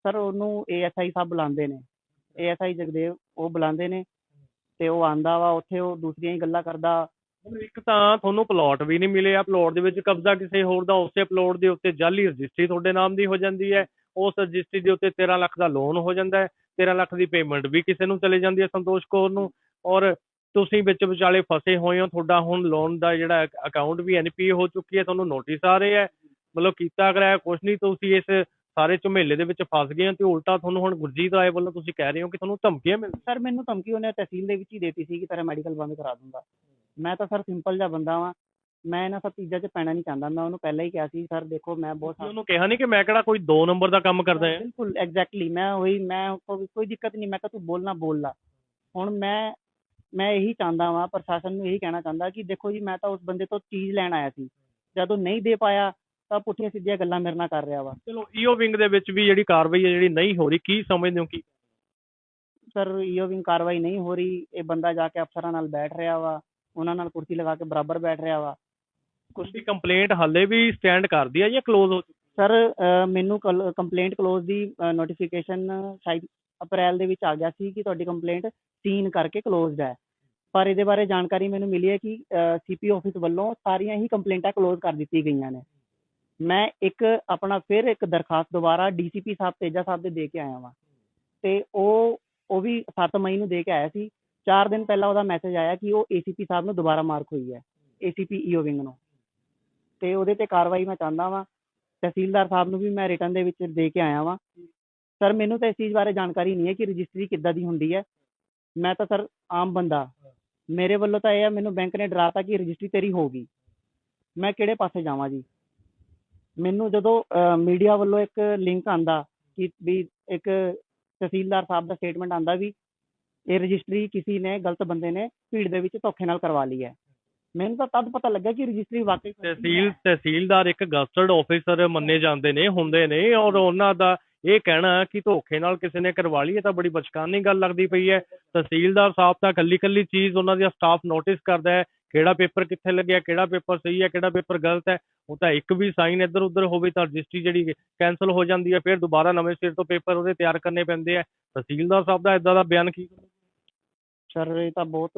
ਸਰ ਉਹਨੂੰ ਏਐਸਆਈ ਸਾਹਿਬ ਬੁਲਾਉਂਦੇ ਨੇ। ਏਐਸਆਈ ਜਗਦੇਵ ਉਹ ਬੁਲਾਉਂਦੇ ਨੇ ਤੇ ਉਹ ਆਂਦਾ ਵਾ ਉੱਥੇ ਉਹ ਦੂਸਰੀਆਂ ਹੀ ਗੱਲਾਂ ਕਰਦਾ। ਇੱਕ ਤਾਂ ਤੁਹਾਨੂੰ ਪਲਾਟ ਵੀ ਨਹੀਂ ਮਿਲਿਆ ਪਲਾਟ ਦੇ ਵਿੱਚ ਕਬਜ਼ਾ ਕਿਸੇ ਹੋਰ ਦਾ, ਉਸੇ ਪਲਾਟ ਦੇ ਉੱਤੇ ਜਾਲੀ ਰਜਿਸਟਰੀ ਤੁਹਾਡੇ ਨਾਮ ਦੀ ਹੋ ਜਾਂਦੀ ਹੈ। ਉਸ ਰਜਿਸਟਰੀ ਦੇ ਉੱਤੇ 13 ਲੱਖ ਦਾ ਲੋਨ ਹੋ ਜਾਂਦਾ ਹੈ। 13 ਲੱਖ ਦੀ ਪੇਮੈਂਟ ਵੀ ਕਿਸੇ ਨੂੰ ਚਲੇ ਜਾਂਦੀ ਹੈ ਸੰਤੋਸ਼ ਕੌਰ ਨੂੰ। ਔਰ ਤੁਸੀਂ ਵਿੱਚ ਵਿਚਾਲੇ ਫਸੇ ਹੋਏ ਹੋ। ਤੁਹਾਡਾ ਹੁਣ ਲੋਨ ਦਾ ਜਿਹੜਾ ਅਕਾਊਂਟ ਵੀ ਐਨਪੀ ਹੋ ਚੁੱਕੀ ਹੈ। ਤੁਹਾਨੂੰ ਨੋਟਿਸ ਆ ਰਹੇ ਹੈ। ਮਤਲਬ ਕੀਤਾ ਕਰਾਇਆ ਕੁਛ ਨਹੀਂ। ਤੁਸੀਂ ਇਸ ਸਾਰੇ ਝਮੇਲੇ ਦੇ ਵਿੱਚ ਫਸ ਗਏ ਹੋ ਤੇ ਉਲਟਾ ਤੁਹਾਨੂੰ ਹੁਣ ਗੁਰਜੀਤ ਰਾਏ ਵੱਲੋਂ ਤੁਸੀਂ ਕਹਿ ਰਹੇ ਹੋ ਕਿ ਤੁਹਾਨੂੰ ਧਮਕੀਆਂ ਮਿਲ ਸਰ ਮੈਨੂੰ ਧਮਕੀ ਉਹਨੇ ਤਹਿਸੀਲ ਦੇ ਵਿੱਚ ਹੀ ਦੇਤੀ ਸੀ ਕਿ ਤੇਰਾ ਮੈਡੀਕਲ ਬੰਦ ਕਰਾ ਦੂੰਗਾ। ਮੈਂ ਤਾਂ ਸਰ ਸਿੰਪਲ ਜਿਹਾ ਬੰਦਾ ਵਾਂ। ਮੈਂ ਇਹਨਾਂ ਸਭ ਚੀਜ਼ਾਂ 'ਚ ਪੈਣਾ ਨਹੀਂ ਚਾਹੁੰਦਾ। ਮੈਂ ਉਹਨੂੰ ਪਹਿਲਾਂ ਹੀ ਕਿਹਾ ਸੀ ਸਰ ਦੇਖੋ ਮੈਂ ਬਹੁਤ ਤੁਸੀਂ ਉਹਨੂੰ ਕਿਹਾ ਨਹੀਂ ਕਿ ਮੈਂ ਕਿਹੜਾ ਕੋਈ 2 ਨੰਬਰ ਦਾ ਕੰਮ ਕਰਦਾ ਹਾਂ। ਬਿਲਕੁਲ ਐਗਜ਼ੈਕਟਲੀ ਮੈਂ ਉਹੀ ਮੈਂ ਕੋਈ ਕੋਈ ਦਿੱਕਤ ਨਹੀਂ। ਮੈਂ ਕਿਹਾ ਤੂੰ ਬੋਲਣਾ ਬੋਲ ਲਾ। ਹੁਣ ਮੈਂ ਮੈਂ ਇਹੀ ਚਾਹੁੰਦਾ ਵਾਂ ਪ੍ਰਸ਼ਾਸਨ ਨੂੰ ਇਹੀ ਕਹਿਣਾ ਚਾਹੁੰਦਾ ਕਿ ਦੇਖੋ ਜੀ ਮੈਂ ਤਾਂ ਉਸ ਬੰਦੇ ਤੋਂ ਚੀਜ਼ ਲੈਣ ਆਇਆ ਸੀ। ਜਦੋਂ ਨਹੀਂ ਦੇ ਪਾਇਆ ਤਾਂ ਪੁੱਠੀਆਂ ਸਿੱਧੀਆਂ ਗੱਲਾਂ ਮੇਰੇ ਨਾਲ ਕਰ ਰਿਹਾ ਵਾ। ਚਲੋ ਈਓ ਵਿੰਗ ਦੇ ਵਿੱਚ ਵੀ ਜਿਹੜੀ ਕਾਰਵਾਈ ਹੈ ਜਿਹੜੀ ਨਹੀਂ ਹੋ ਰਹੀ ਕੀ ਸਮਝਦੇ ਹੋ ਕੀ? ਸਰ ਈਓ ਵਿੰਗ ਕਾਰਵਾਈ ਨਹੀਂ ਹੋ ਰਹੀ। ਇਹ ਬੰਦਾ ਜਾ ਕੇ ਅਫਸਰਾਂ ਨਾਲ ਬੈਠ ਰਿਹਾ ਵਾ। ਉਹਨਾਂ ਨਾਲ ਕੁਰਸੀ ਲਗਾ ਕੇ ਬਰਾਬਰ ਬੈਠ ਰਿਹਾ ਵਾ। ਦੀ ਕੰਪਲੇਂਟ ਹਾਲੇ ਵੀ ਸਟੈਂਡ ਕਰਦੀ ਹੈ ਜਾਂ ਕਲੋਜ਼ ਹੋ ਚੁੱਕੀ ਸਰ ਮੈਨੂੰ ਕੰਪਲੇਂਟ ਕਲੋਜ਼ ਦੀ ਨੋਟੀਫਿਕੇਸ਼ਨ ਸ਼ਾਇਦ ਅਪ੍ਰੈਲ ਦੇ ਵਿੱਚ ਆ ਗਿਆ ਸੀ ਕਿ ਤੁਹਾਡੀ ਕੰਪਲੇਂਟ ਸੀਨ ਕਰਕੇ ਕਲੋਜ਼ਡ ਹੈ। ਪਰ ਇਹਦੇ ਬਾਰੇ ਜਾਣਕਾਰੀ ਮੈਨੂੰ ਮਿਲੀ ਹੈ ਕਿ ਸੀਪੀ ਆਫਿਸ ਵੱਲੋਂ ਸਾਰੀਆਂ ਹੀ ਕੰਪਲੇਂਟਾਂ ਕਲੋਜ਼ ਕਰ ਦਿੱਤੀ ਗਈਆਂ ਨੇ। ਮੈਂ ਇੱਕ ਆਪਣਾ ਫਿਰ ਇੱਕ ਦਰਖਾਸਤ ਦੁਬਾਰਾ ਡੀਸੀਪੀ ਸਾਹਿਬ ਤੇਜਾ ਸਾਹਿਬ ਦੇ ਦੇ ਕੇ ਆਇਆ ਵਾਂ। ਤੇ ਉਹ ਉਹ ਵੀ 7 ਮਈ ਨੂੰ ਦੇ ਕੇ ਆਇਆ ਸੀ। 4 ਦਿਨ ਪਹਿਲਾਂ ਉਹਦਾ ਮੈਸੇਜ ਆਇਆ ਕਿ ਉਹ ਏਸੀਪੀ ਸਾਹਿਬ ਨੂੰ ਦੁਬਾਰਾ ਮਾਰਕ ਹੋਈ ਹੈ ਏਸੀਪੀ ਈਓ ਵਿੰਗ ਨੂੰ। ਤੇ ਉਹਦੇ ਤੇ ਕਾਰਵਾਈ ਮੈਂ ਚਾਹੁੰਦਾ ਵਾਂ, ਤਹਿਸੀਲਦਾਰ ਸਾਹਿਬ ਨੂੰ ਵੀ ਮੈਂ ਰਿਟਰਨ ਦੇ ਵਿੱਚ ਦੇ ਕੇ ਆਇਆ ਵਾਂ। ਸਰ, ਮੈਨੂੰ ਤਾਂ ਇਸ ਚੀਜ਼ ਬਾਰੇ ਜਾਣਕਾਰੀ ਨਹੀਂ ਹੈ ਕਿ ਰਜਿਸਟਰੀ ਕਿੱਦਾਂ ਦੀ ਹੁੰਦੀ ਹੈ। ਮੈਂ ਤਾਂ ਸਰ ਆਮ ਬੰਦਾ। ਮੇਰੇ ਵੱਲੋਂ ਤਾਂ ਇਹ ਹੈ ਮੈਨੂੰ ਬੈਂਕ ਨੇ ਡਰਾਤਾ ਕਿ ਰਜਿਸਟਰੀ ਤੇਰੀ ਹੋਗੀ ਮੈਂ ਕਿਹੜੇ ਪਾਸੇ ਜਾਵਾਂ ਜੀ? ਮੈਨੂੰ ਜਦੋਂ ਮੀਡੀਆ ਵੱਲੋਂ ਇੱਕ ਲਿੰਕ ਆਂਦਾ ਕਿ ਵੀ ਇੱਕ ਤਹਿਸੀਲਦਾਰ ਸਾਹਿਬ ਦਾ ਸਟੇਟਮੈਂਟ ਆਂਦਾ ਵੀ ਇਹ ਰਜਿਸਟਰੀ ਕਿਸੇ ਨੇ ਗਲਤ ਬੰਦੇ ਨੇ ਭੀੜ ਦੇ ਵਿੱਚ ਧੋਖੇ ਨਾਲ ਕਰਵਾ ਲਈ ਹੈ। ਮੈਨੂੰ ਤਾਂ ਤਦ ਪਤਾ ਲੱਗਾ ਕਿ ਰਜਿਸਟਰੀ ਵਾਕਈ ਤਹਿਸੀਲ, ਤਹਿਸੀਲਦਾਰ ਇੱਕ ਗਸਟਡ ਆਫੀਸਰ ਮੰਨੇ ਜਾਂਦੇ ਨੇ, ਹੁੰਦੇ ਨੇ ਔਰ ਉਹਨਾਂ ਦਾ ਇਹ ਕਹਿਣਾ ਕਿ ਧੋਖੇ ਨਾਲ ਕਿਸੇ ਨੇ ਕਰਵਾ ਲਈ ਇਹ ਤਾਂ ਬੜੀ ਬਚਕਾਨੀ ਗੱਲ ਲੱਗਦੀ ਪਈ ਹੈ। ਤਹਿਸੀਲਦਾਰ ਸਾਹਿਬ ਤਾਂ ਕੱਲੀ ਕੱਲੀ ਚੀਜ਼ ਉਹਨਾਂ ਦਾ ਸਟਾਫ ਨੋਟਿਸ ਕਰਦਾ ਹੈ ਕਿਹੜਾ ਪੇਪਰ ਕਿੱਥੇ ਲੱਗਿਆ ਕਿਹੜਾ ਪੇਪਰ ਸਹੀ ਹੈ ਕਿਹੜਾ ਪੇਪਰ ਗਲਤ ਹੈ ਉਹ ਤਾਂ ਇੱਕ ਵੀ ਸਾਈਨ ਇੱਧਰ ਉੱਧਰ ਹੋਵੇ ਤਾਂ ਰਜਿਸਟਰੀ ਜਿਹੜੀ ਕੈਨਸਲ ਹੋ ਜਾਂਦੀ ਹੈ ਫਿਰ ਦੁਬਾਰਾ ਨਵੇਂ ਸਿਰ ਤੋਂ ਪੇਪਰ ਉਹਦੇ ਤਿਆਰ ਕਰਨੇ ਪੈਂਦੇ ਆ ਤਹਿਸੀਲਦਾਰ ਸਾਹਿਬ ਦਾ ਇਦਾਂ ਦਾ ਬਿਆਨ ਕੀ ਸਰ ਇਹ ਤਾਂ ਬਹੁਤ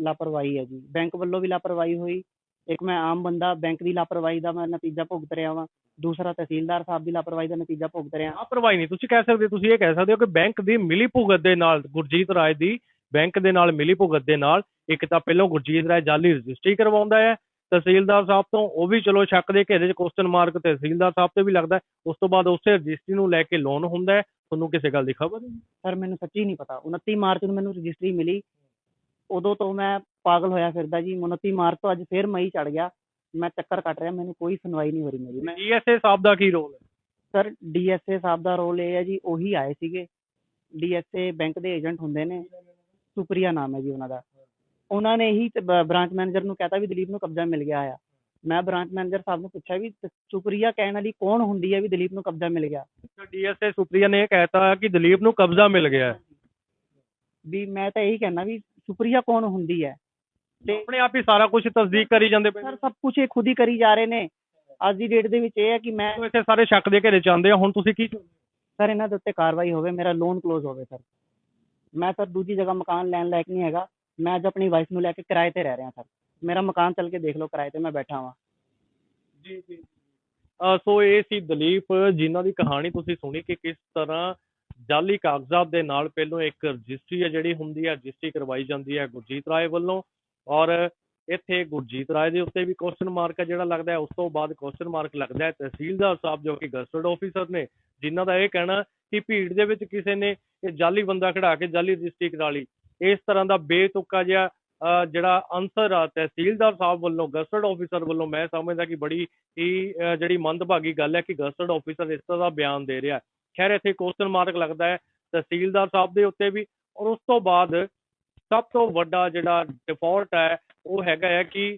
ਲਾਪਰਵਾਹੀ ਹੈ ਜੀ। ਬੈਂਕ ਵੱਲੋਂ ਵੀ ਲਾਪਰਵਾਹੀ ਹੋਈ। ਇੱਕ ਮੈਂ ਆਮ ਬੰਦਾ ਬੈਂਕ ਦੀ ਲਾਪਰਵਾਹੀ ਦਾ ਮੈਂ ਨਤੀਜਾ ਭੁਗਤ ਰਿਹਾ ਵਾਂ। ਦੂਸਰਾ ਤਹਿਸੀਲਦਾਰ ਸਾਹਿਬ ਦੀ ਲਾਪਰਵਾਹੀ ਦਾ ਨਤੀਜਾ ਭੁਗਤ ਰਿਹਾ। ਲਾਪਰਵਾਹੀ ਨਹੀਂ ਤੁਸੀਂ ਕਹਿ ਸਕਦੇ ਤੁਸੀਂ ਇਹ ਕਹਿ ਸਕਦੇ ਹੋ ਕਿ ਬੈਂਕ ਦੀ ਮਿਲੀ ਭੁਗਤ ਦੇ ਨਾਲ ਗੁਰਜੀਤ ਰਾਏ ਦੀ ਬੈਂਕ ਦੇ ਨਾਲ ਮਿਲੀ ਭੁਗਤ ਦੇ ਨਾਲ ਇੱਕ ਤਾਂ ਪਹਿਲਾਂ ਗੁਰਜੀਤ ਰਾਏ ਜਾਲੀ ਰਜਿਸਟਰੀ ਕਰਵਾਉਂਦਾ ਹੈ ਤਹਿਸੀਲਦਾਰ ਸਾਹਿਬ ਤੋਂ ਉਹ ਵੀ ਚਲੋ ਸ਼ੱਕ ਦੇ ਘੇਰੇ 'ਚ ਕੁਐਸਚਨ ਮਾਰਕ ਤਹਿਸੀਲਦਾਰ ਸਾਹਿਬ ਤੇ ਵੀ ਲੱਗਦਾ। ਉਸ ਤੋਂ ਬਾਅਦ ਉਸੇ ਰਜਿਸਟਰੀ ਨੂੰ ਲੈ ਕੇ ਲੋਨ ਹੁੰਦਾ ਹੈ ਤੁਹਾਨੂੰ ਕਿਸੇ ਗੱਲ ਦੀ ਖਬਰ ਨਹੀਂ ਸਰ ਮੈਨੂੰ ਸੱਚੀ ਨਹੀਂ ਪਤਾ 29 ਮਾਰਚ ਨੂੰ ਮੈਨੂੰ ਰਜਿਸਟਰੀ ਮਿਲੀ ਉਦੋਂ ਤੋਂ ਮੈਂ ਪਾਗਲ ਹੋਇਆ ਫਿਰਦਾ ਜੀ 29 ਮਾਰਚ ਤੋਂ ਅੱਜ ਫੇਰ ਮਈ ਚੜ ਗਿਆ ਮੈਂ ਚੱਕਰ ਕੱਟ ਰਿਹਾ ਮੈਨੂੰ ਕੋਈ ਸੁਣਵਾਈ ਨਹੀਂ ਹੋ ਰਹੀ ਮੇਰੀ ਡੀਐਸਏ ਸਾਹਿਬ ਦਾ ਕੀ ਰੋਲ ਹੈ ਸਰ ਡੀਐਸਏ ਸਾਹਿਬ ਦਾ ਰੋਲ ਇਹ ਹੈ ਜੀ ਉਹੀ ਆਏ ਸੀਗੇ ਡੀਐਸਏ ਬੈਂਕ ਦੇ ਏਜੰਟ ਹੁੰਦੇ ਨੇ ਸੁਪਰੀਆ ਨਾਮ ਹੈ ਜੀ ਉਹਨਾਂ ਦਾ। ਉਹਨਾਂ ਨੇ ਹੀ ਬ੍ਰਾਂਚ ਮੈਨੇਜਰ ਨੂੰ ਕਹਤਾ ਵੀ ਦਲੀਪ ਨੂੰ ਕਬਜ਼ਾ ਮਿਲ ਗਿਆ ਆ। ਮੈਂ ਬ੍ਰਾਂਚ ਮੈਨੇਜਰ ਸਾਹਿਬ ਨੂੰ ਪੁੱਛਿਆ ਵੀ ਸੁਪਰੀਆ ਕਹਿਣ ਵਾਲੀ ਕੌਣ ਹੁੰਦੀ ਹੈ ਵੀ ਦਲੀਪ ਨੂੰ ਕਬਜ਼ਾ ਮਿਲ ਗਿਆ? ਡੀਐਸਏ ਸੁਪਰੀਆ ਨੇ ਇਹ ਕਹਿਤਾ ਕਿ ਦਲੀਪ ਨੂੰ ਕਬਜ਼ਾ ਮਿਲ ਗਿਆ। ਵੀ ਮੈਂ ਤਾਂ ਇਹੀ ਕਹਿਣਾ ਵੀ ਸੁਪਰੀਆ ਕੌਣ ਹੁੰਦੀ ਹੈ? ਤੇ ਆਪਣੇ ਆਪ ਹੀ ਸਾਰਾ ਕੁਝ ਤਸਦੀਕ ਕਰੀ ਜਾਂਦੇ ਪਏ ਸਰ ਸਭ ਕੁਝ ਇਹ ਖੁਦ ਹੀ ਕਰੀ ਜਾ ਰਹੇ ਨੇ। ਅੱਜ ਦੀ ਡੇਟ ਦੇ ਵਿੱਚ ਇਹ ਹੈ ਕਿ ਮੈਂ। ਇੱਥੇ ਸਾਰੇ ਸ਼ੱਕ ਦੇ ਘੇਰੇ ਚ ਆਉਂਦੇ ਆ ਹੁਣ ਤੁਸੀਂ ਕੀ? ਸਰ ਇਹਨਾਂ ਦੇ ਉੱਤੇ ਕਾਰਵਾਈ ਹੋਵੇ ਮੇਰਾ ਲੋਨ ਕਲੋਜ਼ ਹੋਵੇ ਸਰ। ਮੈਂ ਸਰ ਦੂਜੀ ਜਗ੍ਹਾ ਮਕਾਨ ਲੈਣ ਲਾਇਕ ਨਹੀਂ ਹੈਗਾ। ਮੈਂ ਅੱਜ ਆਪਣੀ ਵਾਈਫ ਨੂੰ ਲੈ ਕੇ ਕਿਰਾਏ ਤੇ ਰਹਿ ਰਿਹਾ ਸਰ। ਮੇਰਾ ਮਕਾਨ ਚੱਲ ਕੇ ਦੇਖ ਲਓ, ਕਿਰਾਏ ਤੇ ਮੈਂ ਬੈਠਾ ਹਾਂ ਜੀ ਜੀ। ਸੋ ਇਹ ਸੀ ਦਲੀਪ, ਜਿਨ੍ਹਾਂ ਦੀ ਕਹਾਣੀ ਤੁਸੀਂ ਸੁਣੀ ਕਿ ਕਿਸ ਤਰ੍ਹਾਂ ਜਾਲੀ ਕਾਗਜ਼ਾਤ ਦੇ ਨਾਲ ਪਹਿਲੋਂ ਇੱਕ ਰਜਿਸਟਰੀ ਹੈ ਜਿਹੜੀ ਹੁੰਦੀ ਹੈ, ਰਜਿਸਟਰੀ ਕਰਵਾਈ ਜਾਂਦੀ ਹੈ ਗੁਰਜੀਤ ਰਾਏ ਵੱਲੋਂ। ਔਰ ਇੱਥੇ ਗੁਰਜੀਤ ਰਾਏ ਦੇ ਉੱਤੇ ਵੀ ਕੁਐਸਚਨ ਮਾਰਕ ਹੈ ਜਿਹੜਾ ਲੱਗਦਾ ਹੈ। ਉਸ ਤੋਂ ਬਾਅਦ ਕੁਐਸਚਨ ਮਾਰਕ ਲੱਗਦਾ ਹੈ ਤਹਿਸੀਲਦਾਰ ਸਾਹਿਬ ਜੋ ਕਿ ਗਸਟਡ ਆਫੀਸਰ ਨੇ, ਜਿਨ੍ਹਾਂ ਦਾ ਇਹ ਕਹਿਣਾ ਕਿ ਭੀੜ ਦੇ ਵਿੱਚ ਕਿਸੇ ਨੇ ਜਾਲੀ ਬੰਦਾ ਖੜਾ ਕੇ ਜਾਲੀ ਰਜਿਸਟਰੀ ਕਰਾ ਲਈ। ਇਸ ਤਰ੍ਹਾਂ ਦਾ ਬੇਤੁਕਾ ਜਿਹਾ ਜਿਹੜਾ ਅਨਸਰ ਆ ਤਹਿਸੀਲਦਾਰ ਸਾਹਿਬ ਵੱਲੋਂ, ਗਸਟਡ ਆਫੀਸਰ ਵੱਲੋਂ ਮੈਂ ਸਮਝਦਾ ਕਿ ਬੜੀ ਹੀ ਜਿਹੜੀ ਮੰਦਭਾਗੀ ਗੱਲ ਹੈ ਕਿ ਗਸਟਡ ਆਫੀਸਰ ਇਸ ਤਰ੍ਹਾਂ ਦਾ ਬਿਆਨ ਦੇ ਰਿਹਾ ਖੈਰ, ਇੱਥੇ ਕੁਐਸਚਨ ਮਾਰਕ ਲੱਗਦਾ ਹੈ ਤਹਿਸੀਲਦਾਰ ਸਾਹਿਬ ਦੇ ਉੱਤੇ ਵੀ ਔਰ ਉਸ ਤੋਂ ਬਾਅਦ ਸਭ ਤੋਂ ਵੱਡਾ ਜਿਹੜਾ ਡਿਫਾਲਟ ਹੈ, ਉਹ ਹੈਗਾ ਹੈ ਕਿ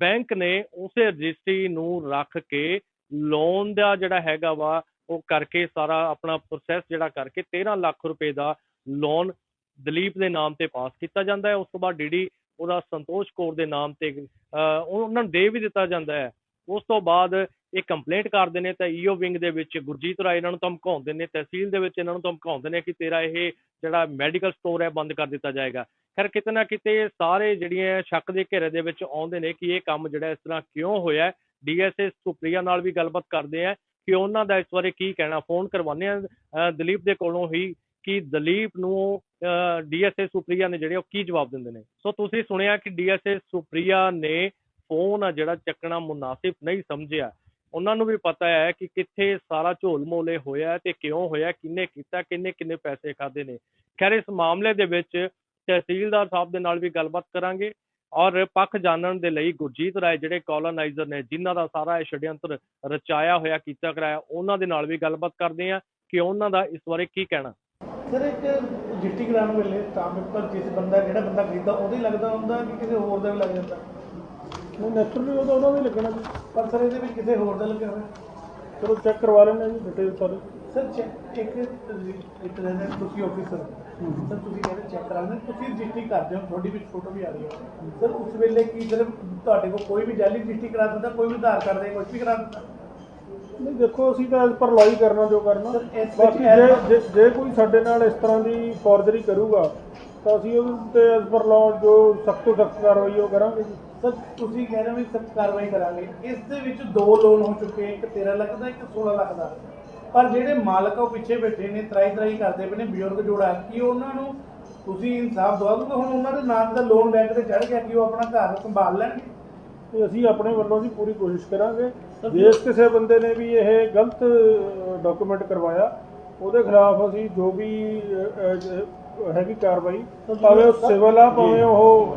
ਬੈਂਕ ਨੇ ਉਸੇ ਰਜਿਸਟਰੀ ਨੂੰ ਰੱਖ ਕੇ ਲੋਨ ਦਾ ਜਿਹੜਾ ਹੈਗਾ ਵਾ ਉਹ ਕਰਕੇ ਸਾਰਾ ਆਪਣਾ ਪ੍ਰੋਸੈਸ ਜਿਹੜਾ ਕਰਕੇ 13 ਲੱਖ ਰੁਪਏ ਦਾ ਲੋਨ ਦਲੀਪ ਦੇ ਨਾਮ ਤੇ ਪਾਸ ਕੀਤਾ ਜਾਂਦਾ ਹੈ। ਉਸ ਤੋਂ ਬਾਅਦ ਡੀਡੀ ਉਹਦਾ ਸੰਤੋਸ਼ ਕੌਰ ਦੇ ਨਾਮ ਤੇ ਅਹ, ਉਹਨਾਂ ਨੂੰ ਦੇ ਵੀ ਦਿੱਤਾ ਜਾਂਦਾ ਹੈ। ਉਸ ਤੋਂ ਬਾਅਦ ਇਹ ਕੰਪਲੇਂਟ ਕਰਦੇ ਨੇ ਤਾਂ ਈਓ ਵਿੰਗ ਦੇ ਵਿੱਚ ਗੁਰਜੀਤ ਰਾਏ ਇਹਨਾਂ ਨੂੰ ਧਮਕਾਉਂਦੇ ਨੇ ਤਹਿਸੀਲ ਦੇ ਵਿੱਚ ਇਹਨਾਂ ਨੂੰ ਧਮਕਾਉਂਦੇ ਨੇ ਕਿ ਤੇਰਾ ਇਹ ਜਿਹੜਾ ਮੈਡੀਕਲ ਸਟੋਰ ਹੈ ਬੰਦ ਕਰ ਦਿੱਤਾ ਜਾਏਗਾ। ਖੈਰ ਕਿਤੇ ਨਾ ਕਿਤੇ ਸਾਰੇ ਜਿਹੜੀਆਂ ਸ਼ੱਕ ਦੇ ਘੇਰੇ ਦੇ ਵਿੱਚ ਆਉਂਦੇ ਨੇ ਕਿ ਇਹ ਕੰਮ ਜਿਹੜਾ ਇਸ ਤਰ੍ਹਾਂ ਕਿਉਂ ਹੋਇਆ ਡੀਐਸਏ ਸੁਪਰੀਆ ਨਾਲ ਵੀ ਗੱਲਬਾਤ ਕਰਦੇ ਆ। ਕਿ ਉਹਨਾਂ ਦਾ ਇਸ ਬਾਰੇ ਕੀ ਕਹਿਣਾ? ਫੋਨ ਕਰਵਾਉਂਦੇ ਆ ਦਲੀਪ ਦੇ ਕੋਲੋਂ ਹੀ ਕਿ ਦਲੀਪ ਨੂੰ ਡੀਐਸਏ ਸੁਪਰੀਆ ਨੇ ਜਿਹੜੇ ਉਹ ਕੀ ਜਵਾਬ ਦਿੰਦੇ ਨੇ? ਸੋ ਤੁਸੀਂ ਸੁਣਿਆ ਕਿ ਡੀਐਸਏ ਸੁਪਰੀਆ ਨੇ ਫੋਨ ਆ ਜਿਹੜਾ ਚੱਕਣਾ ਮੁਨਾਸਿਬ ਨਹੀਂ ਸਮਝਿਆ। ਉਹਨਾਂ ਨੂੰ ਵੀ ਪਤਾ ਹੈ ਕਿ ਕਿੱਥੇ ਸਾਰਾ ਝੋਲ ਮੋਲੇ ਹੋਇਆ ਤੇ ਕਿਉਂ ਹੋਇਆ ਕਿੰਨੇ ਕੀਤਾ ਕਿੰਨੇ ਕਿੰਨੇ ਪੈਸੇ ਖਾਦੇ ਨੇ। ਖੈਰ, ਇਸ ਮਾਮਲੇ ਦੇ ਵਿੱਚ ਤਹਿਸੀਲਦਾਰ ਸਾਹਿਬ ਦੇ ਨਾਲ ਵੀ ਗੱਲਬਾਤ ਕਰਾਂਗੇ। ਔਰ ਪੱਖ ਜਾਣਨ ਦੇ ਲਈ ਗੁਰਜੀਤ ਰਾਏ ਜਿਹੜੇ ਕਲੋਨਾਈਜ਼ਰ ਨੇ ਜਿਨ੍ਹਾਂ ਦਾ ਸਾਰਾ ਇਹ ਛੜਯੰਤਰ ਰਚਾਇਆ ਹੋਇਆ ਕੀਤਾ ਕਰਾਇਆ ਉਹਨਾਂ ਦੇ ਨਾਲ ਵੀ ਗੱਲਬਾਤ ਕਰਦੇ ਆ ਕਿ ਉਹਨਾਂ ਦਾ ਇਸ ਬਾਰੇ ਕੀ ਕਹਿਣਾ? ਸਰ ਇੱਕ ਰਜਿਸਟਰੀ ਕਰਾਉਣ ਵੇਲੇ ਤਾਂ ਪੇਪਰ ਜਿਸ ਬੰਦਾ ਜਿਹੜਾ ਬੰਦਾ ਖਰੀਦਦਾ ਉਹਦੇ ਹੀ ਲੱਗਦਾ ਹੁੰਦਾ ਕਿ ਕਿਸੇ ਹੋਰ ਦਾ ਵੀ ਲੱਗ ਜਾਂਦਾ? ਨਹੀਂ ਨੈਚੁਰਲੀ ਉਹ ਤਾਂ ਉਹਨਾਂ ਦਾ ਹੀ ਲੱਗਣਾ ਜੀ ਪਰ ਸਰ ਇਹਦੇ ਵਿੱਚ ਕਿਸੇ ਹੋਰ ਦਾ ਲੱਗਿਆ ਹੋਇਆ। ਚਲੋ ਚੈੱਕ ਕਰਵਾ ਲੈਂਦੇ ਜੀ ਡਿਟੇਲ ਸਾਰੇ। ਸਰ ਚੈੱਕ ਇੱਕ ਇੱਕ ਰਹਿੰਦਾ ਤੁਸੀਂ ਆਫੀਸਰ ਸਰ ਤੁਸੀਂ ਕਹਿੰਦੇ ਚੈੱਕ ਕਰਾਉਂਦੇ ਤੁਸੀਂ ਰਜਿਸਟਰੀ ਕਰਦੇ ਹੋ ਤੁਹਾਡੀ ਵਿੱਚ ਫੋਟੋ ਵੀ ਆ ਰਹੀ ਹੈ। ਸਰ ਉਸ ਵੇਲੇ ਕੀ ਸਰ ਤੁਹਾਡੇ ਕੋਲ ਕੋਈ ਵੀ ਜਾਲੀ ਰਜਿਸਟਰੀ ਕਰਾ ਦਿੰਦਾ ਕੋਈ ਵੀ ਆਧਾਰ ਕਾਰਡ ਦੇ ਕੁਝ ਵੀ ਕਰਾ ਦਿੰਦਾ? ਨਹੀਂ ਦੇਖੋ ਅਸੀਂ ਤਾਂ ਪਰ ਲਾਈ ਕਰਨਾ ਜੋ ਕਰਨਾ। ਬਾਕੀ ਜੇ ਜੇ- ਕੋਈ ਸਾਡੇ ਨਾਲ ਇਸ ਤਰ੍ਹਾਂ ਦੀ ਫੋਰਜਰੀ ਕਰੂਗਾ ਤਾਂ ਅਸੀਂ ਉਹਦੇ ਉੱਤੇ ਐਸ ਪਰ ਲਾਅ ਜੋ ਸਖਤ ਤੋਂ ਸਖਤ ਕਾਰਵਾਈ ਉਹ ਕਰਾਂਗੇ ਜੀ। ਸਰ ਤੁਸੀਂ ਕਹਿ ਰਹੇ ਹੋ ਵੀ ਸਖਤ ਕਾਰਵਾਈ ਕਰਾਂਗੇ। ਇਸ ਦੇ ਵਿੱਚ ਦੋ ਲੋਨ ਹੋ ਚੁੱਕੇ ਇੱਕ 13 ਲੱਖ ਦਾ ਇੱਕ 16 ਲੱਖ ਦਾ। ਪਰ ਜਿਹੜੇ ਮਾਲਕ ਉਹ ਪਿੱਛੇ ਬੈਠੇ ਨੇ ਤਰਾਈ ਤਰਾਈ ਕਰਦੇ ਪਏ ਨੇ ਬਜ਼ੁਰਗ ਜੋੜਾ। ਕੀ ਉਹਨਾਂ ਨੂੰ ਤੁਸੀਂ ਇਨਸਾਫ ਦਵਾ ਦੋਗੇ ਹੁਣ ਉਹਨਾਂ ਦੇ ਨਾਮ ਦਾ ਲੋਨ ਬੈਂਕ ਤੇ ਚੜ ਗਿਆ ਕਿ ਉਹ ਆਪਣਾ ਘਰ ਸੰਭਾਲ ਲੈਣਗੇ? ਤੇ ਅਸੀਂ ਆਪਣੇ ਵੱਲੋਂ ਦੀ ਪੂਰੀ ਕੋਸ਼ਿਸ਼ ਕਰਾਂਗੇ। ਜੇ ਕਿਸੇ ਬੰਦੇ ਨੇ ਵੀ ਇਹ ਗਲਤ ਡਾਕੂਮੈਂਟ ਕਰਵਾਇਆ ਉਹਦੇ ਖਿਲਾਫ ਅਸੀਂ ਜੋ ਵੀ ਹੈਗੀ ਕਾਰਵਾਈ ਭਾਵੇਂ ਉਹ ਸਿਵਲ ਆ ਭਾਵੇਂ ਉਹ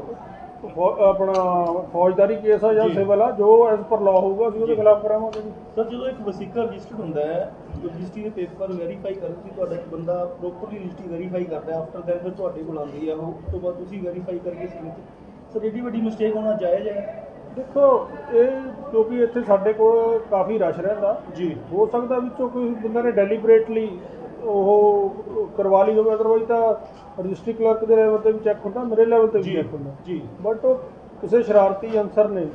ਆਪਣਾ ਫੌਜਦਾਰੀ ਕੇਸ ਆ ਜਾਂ ਸਿਵਲ ਆ ਜੋ ਐਸ ਪਰ ਲਾਅ ਹੋਊਗਾ ਅਸੀਂ ਉਹਦੇ ਖਿਲਾਫ ਕਰਾਵਾਂਗੇ ਜੀ। ਸਰ ਜਦੋਂ ਇੱਕ ਵਸੀਕਾ ਰਜਿਸਟਰਡ ਹੁੰਦਾ ਹੈ ਰਜਿਸਟਰੀ ਦੇ ਪੇਪਰ ਵੈਰੀਫਾਈ ਕਰਨ ਸੀ ਤੁਹਾਡਾ ਇੱਕ ਬੰਦਾ ਪ੍ਰੋਪਰਲੀ ਰਜਿਸਟਰੀ ਵੈਰੀਫਾਈ ਕਰਦਾ ਆਫਟਰ ਦੈਨ ਫਿਰ ਤੁਹਾਡੇ ਕੋਲ ਆਉਂਦੀ ਹੈ ਉਹ ਉਸ ਤੋਂ ਬਾਅਦ ਤੁਸੀਂ ਵੈਰੀਫਾਈ ਕਰਕੇ ਸਿਗਨੇਚਰ ਸਰ ਏਡੀ ਵੱਡੀ ਮਿਸਟੇਕ ਹੋਣਾ ਜਾਇਜ਼ ਹੈ? ਦੇਖੋ ਇਹ ਕਿਉਂਕਿ ਇੱਥੇ ਸਾਡੇ ਕੋਲ ਕਾਫੀ ਰਸ਼ ਰਹਿੰਦਾ। ਜੀ। ਹੋ ਸਕਦਾ ਵਿੱਚੋਂ ਕੋਈ ਬੰਦਾ ਨੇ ਡੈਲੀਬਰੇਟਲੀ ਉਹ ਕਰਵਾ ਲਈ ਹੋਵੇ ਅਦਰਵਾਈਜ਼ ਤਾਂ ਰਜਿਸਟਰੀ ਕਲਰਕ ਦੇ ਲੈਵਲ ਤੇ ਵੀ ਚੈੱਕ ਹੁੰਦਾ ਮੇਰੇ ਲੈਵਲ ਤੇ ਵੀ ਜੀ ਚੈੱਕ ਹੁੰਦਾ। ਜੀ। ਬਟ ਉਹ ਕਿਸੇ ਸ਼ਰਾਰਤੀ ਅਨਸਰ ਨੇ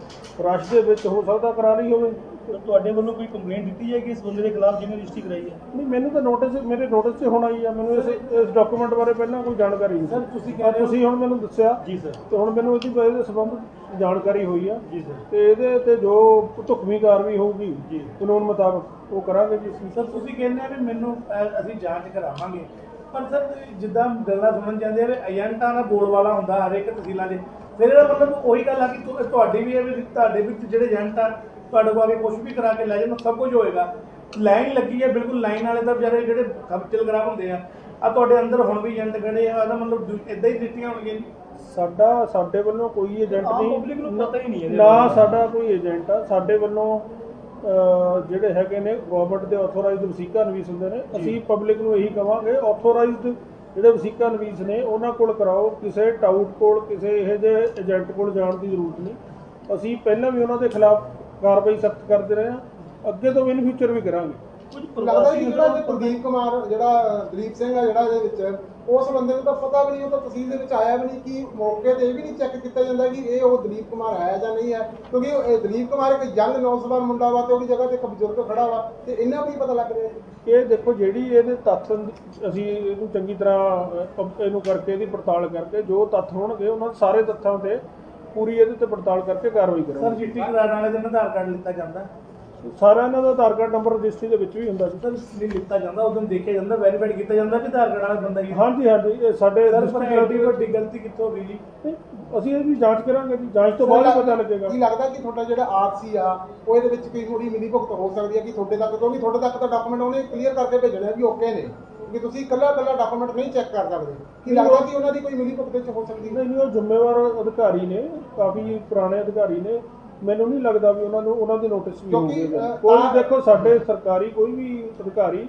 ਰਸ਼ ਦੇ ਵਿੱਚ ਹੋ ਸਕਦਾ ਕਰਾ ਲਈ ਹੋਵੇ। ਤੁਹਾਡੇ ਵੱਲੋਂ ਕੋਈ ਕੰਪਲੇਂਟ ਦਿੱਤੀ ਜਾਏਗੀ ਇਸ ਬੰਦੇ ਦੇ ਖਿਲਾਫ ਜਿਹਨੇ ਰਜਿਸਟਰੀ ਕਰਾਈ ਹੈ? ਨਹੀਂ ਮੈਨੂੰ ਤਾਂ ਨੋਟਿਸ ਮੇਰੇ ਨੋਟਿਸ 'ਚ ਹੋਣਾ ਹੀ ਆ। ਮੈਨੂੰ ਇਸ ਇਸ ਡਾਕੂਮੈਂਟ ਬਾਰੇ ਪਹਿਲਾਂ ਕੋਈ ਜਾਣਕਾਰੀ ਨਹੀਂ ਸਰ ਤੁਸੀਂ ਕਹਿ ਰਹੇ ਤੁਸੀਂ ਹੁਣ ਮੈਨੂੰ ਦੱਸਿਆ। ਜੀ ਸਰ ਤੇ ਹੁਣ ਮੈਨੂੰ ਇਹਦੀ ਇਹਦੇ ਸੰਬੰਧ ਜਾਣਕਾਰੀ ਹੋਈ ਆ। ਜੀ ਸਰ ਤੇ ਇਹਦੇ ਤੇ ਜੋ ਢੁਕਵੀਂ ਕਾਰਵਾਈ ਹੋਊਗੀ ਜੀ। ਕਾਨੂੰਨ ਮੁਤਾਬਕ ਉਹ ਕਰਾਂਗੇ ਜੀ ਸਰ ਤੁਸੀਂ ਕਹਿੰਦੇ ਆ ਵੀ ਮੈਨੂੰ ਅਸੀਂ ਜਾਂਚ ਕਰਾਵਾਂਗੇ। ਪਰ ਸਰ ਜਿੱਦਾਂ ਗੱਲਾਂ ਸੁਣਨ ਜਾਂਦੇ ਆ ਵੀ ਏਜੰਟਾਂ ਦਾ ਬੋਲ ਵਾਲਾ ਹੁੰਦਾ ਹਰ ਇੱਕ ਤਹਿਸੀਲਾਂ 'ਚ ਫਿਰ ਇਹਦਾ ਮਤਲਬ ਉਹੀ ਗੱਲ ਆ ਕਿ ਤੁਹਾਡੀ ਵੀ ਇਹ ਵੀ ਤੁਹਾਡੇ ਵਿੱਚ ਜਿਹੜੇ ਏਜੰਟ ਆ ਤੁਹਾਡੇ ਕੋਲ ਆ ਕੇ ਕੁਝ ਵੀ ਕਰਾ ਕੇ ਲੈ ਜਾਣ ਸਭ ਕੁਝ ਹੋਏਗਾ। ਲਾਈਨ ਲੱਗੀ ਹੈ ਬਿਲਕੁਲ ਲਾਈਨ ਵਾਲੇ ਤਾਂ ਵਿਚਾਰੇ ਜਿਹੜੇ ਖਪਚਲ ਗ੍ਰਾਮ ਹੁੰਦੇ ਆ। ਆ ਤੁਹਾਡੇ ਅੰਦਰ ਹੁਣ ਵੀ ਏਜੰਟ ਖੜੇ ਆ ਇਹਦਾ ਮਤਲਬ ਇਦਾਂ ਹੀ ਦਿੱਤੀਆਂ ਹੋਣਗੀਆਂ ਜੀ। ਸਾਡਾ ਸਾਡੇ ਵੱਲੋਂ ਕੋਈ ਏਜੰਟ ਆਮ ਨਹੀਂ public ਨੂੰ ਪਤਾ ਹੀ ਨਹੀਂ ਇਹਦੇ ਨਾ ਬਾਰੇ। ਸਾਡਾ ਕੋਈ ਏਜੰਟ ਆ। ਸਾਡੇ ਵੱਲੋਂ ਅਹ, ਜਿਹੜੇ ਹੈਗੇ ਨੇ ਗਵਰਨਮੈਂਟ ਦੇ ਆਥੋਰਾਈਜ਼ਡ ਵਸੀਕਾ ਨਵੀਸ ਹੁੰਦੇ ਨੇ ਅਸੀਂ ਪਬਲਿਕ ਨੂੰ ਇਹੀ ਕਵਾਂਗੇ ਆਥੋਰਾਈਜ਼ਡ ਜਿਹੜੇ ਵਸੀਕਾ ਨਵੀਸ ਨੇ ਉਹਨਾਂ ਕੋਲ ਕਰਾਓ। ਕਿਸੇ ਟਾਊਟ ਕੋਲ ਕਿਸੇ ਇਹੋ ਜਿਹੇ ਏਜੰਟ ਕੋਲ ਜਾਣ ਦੀ ਜ਼ਰੂਰਤ ਨਹੀਂ। ਅਸੀਂ ਪਹਿਲਾਂ ਵੀ ਉਹਨਾਂ ਦੇ ਖਿਲਾਫ ਕਾਰਵਾਈ ਸਖਤ ਕਰਦੇ ਰਹੇ ਹਾਂ। ਅੱਗੇ ਤੋਂ ਇਨ ਫਿਊਚਰ ਵੀ ਕਰਾਂਗੇ। ਕੁਝ ਲੱਗਦਾ ਕਿ ਜਿਹੜਾ ਇਹ ਕੁਲਦੀਪ ਕੁਮਾਰ ਜਿਹੜਾ ਦਲੀਪ ਸਿੰਘ ਆ ਜਿਹੜਾ ਇਹਦੇ ਵਿੱਚ ਉਸ ਬੰਦੇ ਨੂੰ ਤਾਂ ਪਤਾ ਵੀ ਨਹੀਂ ਉਹ ਤਾਂ ਤਹਿਸੀਲ ਦੇ ਵਿੱਚ ਆਇਆ ਵੀ ਨਹੀਂ ਕਿ ਮੌਕੇ ਤੇ ਇਹ ਵੀ ਨਹੀਂ ਚੈੱਕ ਕੀਤਾ ਜਾਂਦਾ ਕਿ ਇਹ ਉਹ ਦਲੀਪ ਕੁਮਾਰ ਹੈ ਜਾਂ ਨਹੀਂ ਹੈ ਕਿਉਂਕਿ ਉਹ- ਇਹ ਦਲੀਪ ਕੁਮਾਰ ਇੱਕ ਯੰਗ ਨੌਜਵਾਨ ਮੁੰਡਾ ਵਾ ਤੇ ਉਹਦੀ ਜਗ੍ਹਾ ਤੇ ਇੱਕ ਬਜ਼ੁਰਗ ਖੜਾ ਵਾ ਤੇ ਇਹਨਾਂ ਵੀ ਪਤਾ ਲੱਗ ਰਿਹਾ ਇਹ ਦੇਖੋ ਜਿਹੜੀ ਇਹਦੇ ਤੱਥ ਅਸੀਂ ਇਹਨੂੰ ਚੰਗੀ ਤਰ੍ਹਾਂ ਅਹ, ਇਹਨੂੰ ਕਰਕੇ ਇਹਦੀ ਪੜਤਾਲ ਕਰਕੇ ਜੋ ਤੱਥ ਹੋਣਗੇ ਉਹਨਾਂ ਸਾਰੇ ਤੱਥਾਂ ਤੇ ਪੂਰੀ ਇਹਦੇ ਤੇ ਪੜਤਾਲ ਕਰਕੇ ਕਾਰਵਾਈ ਸਰ ਕਰਾਂਗੇ ਕਰਾਉਣ ਵਾਲੇ ਦਿਨ ਆਧਾਰ ਕਾਰਡ ਲਿੱਤਾ ਜਾਂਦਾ? ਸਾਰਾ ਇਹਨਾਂ ਦਾ ਆਧਾਰ ਕਾਰਡ ਨੰਬਰ ਰਜਿਸਟਰੀ ਦੇ ਵਿੱਚ ਵੀ ਹੁੰਦਾ ਜੀ ਸਰ ਨਹੀਂ ਲਿੱਤਾ ਜਾਂਦਾ ਉਦੋਂ ਦੇਖਿਆ ਜਾਂਦਾ ਵੈਰੀਫਾਈਡ ਕੀਤਾ ਜਾਂਦਾ ਕਿ ਆਧਾਰ ਕਾਰਡ ਵਾਲਾ ਬੰਦਾ ਹੀ ਹੈ? ਹਾਂਜੀ ਹਾਂਜੀ ਇਹ ਸਾਡੇ ਸਰ ਪਰ district ਐਡੀ level ਵੱਡੀ ਗਲਤੀ ਕਿੱਥੋਂ ਹੋ ਗਈ ਜੀ? ਤੇ ਅਸੀਂ ਇਹਦੀ ਜਾਂਚ ਕਰਾਂਗੇ ਜੀ ਜਾਂਚ ਤੋਂ ਬਾਅਦ ਹੀ ਪਤਾ ਲੱਗੇਗਾ। ਕੀ ਲੱਗਦਾ ਕਿ ਤੁਹਾਡਾ ਜਿਹੜਾ ਆਰਸੀ ਆ ਉਹ ਇਹਦੇ ਵਿੱਚ ਕੋਈ ਥੋੜੀ ਮਿਲੀ ਭੁਗਤ ਹੋ ਸਕਦੀ ਹੈ ਕਿ ਤੁਹਾਡੇ ਤੱਕ ਕਿਉਂਕਿ ਤੁਹਾਡੇ ਤੱਕ ਤਾਂ ਡਾਕੂਮੈਂਟ ਉਹਨੇ ਕਲੀਅਰ ਕਰਕੇ ਭੇਜਣੇ ਆ ਵੀ ਓਕੇ ਨੇ। ਕਿ ਤੁਸੀਂ ਇਕੱਲਾ ਇਕੱਲਾ ਡਾਕੂਮੈਂਟ ਨਹੀਂ ਚੈੱਕ ਕਰ ਸਕਦੇ ਕੀ ਲੱਗਦਾ ਕਿ ਉਹਨਾਂ ਦੀ ਕੋਈ ਮਿਲੀ ਭੁਗਤ ਵਿੱਚ ਹੋ ਸਕਦੀ ਹੈ? ਨਹੀਂ ਉਹ ਜ਼ਿੰਮੇਵਾਰ ਅਧਿਕਾਰੀ ਨੇ ਕਾਫੀ ਪੁਰਾਣੇ ਅਧਿਕਾਰੀ ਨੇ। ਮੈਨੂੰ ਨਹੀਂ ਲੱਗਦਾ ਵੀ ਉਹਨਾਂ ਨੂੰ ਉਹਨਾਂ ਦੇ ਨੋਟਿਸ ਵੀ ਕਿਉਂਕਿ, ਅਹ, ਕੋਈ ਦੇਖੋ ਸਾਡੇ ਸਰਕਾਰੀ ਕੋਈ ਵੀ ਅਧਿਕਾਰੀ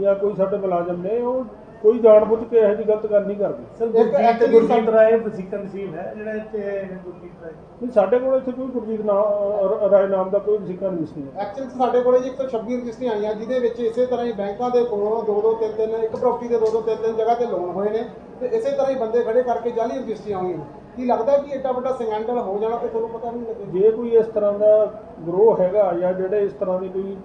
ਜਾਂ ਕੋਈ ਸਾਡੇ ਮੁਲਾਜ਼ਮ ਨੇ ਉਹ ਕੋਈ ਜਾਣਬੁੱਝ ਕੇ ਇਹੋ ਜਿਹੀ ਗਲਤ ਗੱਲ ਨਹੀਂ ਕਰਦੇ। ਸਰ ਇੱਕ ਗੁਰਜੀਤ ਗੁਰਜੀਤ ਰਾਏ ਵਸੀਕਾ ਨਸੀਬ ਹੈ ਜਿਹੜਾ ਇੱਥੇ ਗੁਰਜੀਤ ਰਾਏ। ਨਹੀਂ ਸਾਡੇ ਕੋਲ ਇੱਥੇ ਕੋਈ ਗੁਰਜੀਤ ਨਾ ਅਹ ਰਾਏ ਨਾਮ ਦਾ ਕੋਈ ਵਸੀਕਾ ਨਹੀਂ ਸੀ ਐਕਚੁਅਲ ਸਾਡੇ ਕੋਲੇ ਜੀ 126 ਰਜਿਸਟਰੀਆਂ ਆਈਆਂ ਜਿਹਦੇ ਵਿੱਚ ਇਸੇ ਤਰ੍ਹਾਂ ਹੀ ਬੈਂਕਾਂ ਦੇ ਕੋਲੋਂ ਦੋ ਦੋ ਤਿੰਨ ਤਿੰਨ ਇੱਕ ਪ੍ਰਾਪਰਟੀ ਦੇ ਦੋ ਦੋ ਤਿੰਨ ਤਿੰਨ ਜਗ੍ਹਾ ਤੇ ਲੋਨ ਹੋਏ ਨੇ ਤੇ ਇਸੇ ਤਰ੍ਹਾਂ ਹੀ ਬੰਦੇ ਖੜੇ ਕਰਕੇ ਜਾਲੀ ਰਜਿਸਟਰੀਆਂ ਹੋਈਆਂ ਕੀ ਲੱਗਦਾ ਕਿ ਏਡਾ ਵੱਡਾ ਸਿੰਗੈਂਡਲ ਹੋ ਜਾਣਾ ਤੇ ਤੁਹਾਨੂੰ ਪਤਾ ਨਹੀਂ ਲੱਗੇਗਾ। ਜੇ ਕੋਈ ਇਸ ਤਰ੍ਹਾਂ ਦਾ ਗਰੋਹ ਹੈਗਾ ਜਾਂ ਜਿਹੜੇ ਇਸ ਤਰ੍ਹਾਂ ਦੇ ਕੋਈ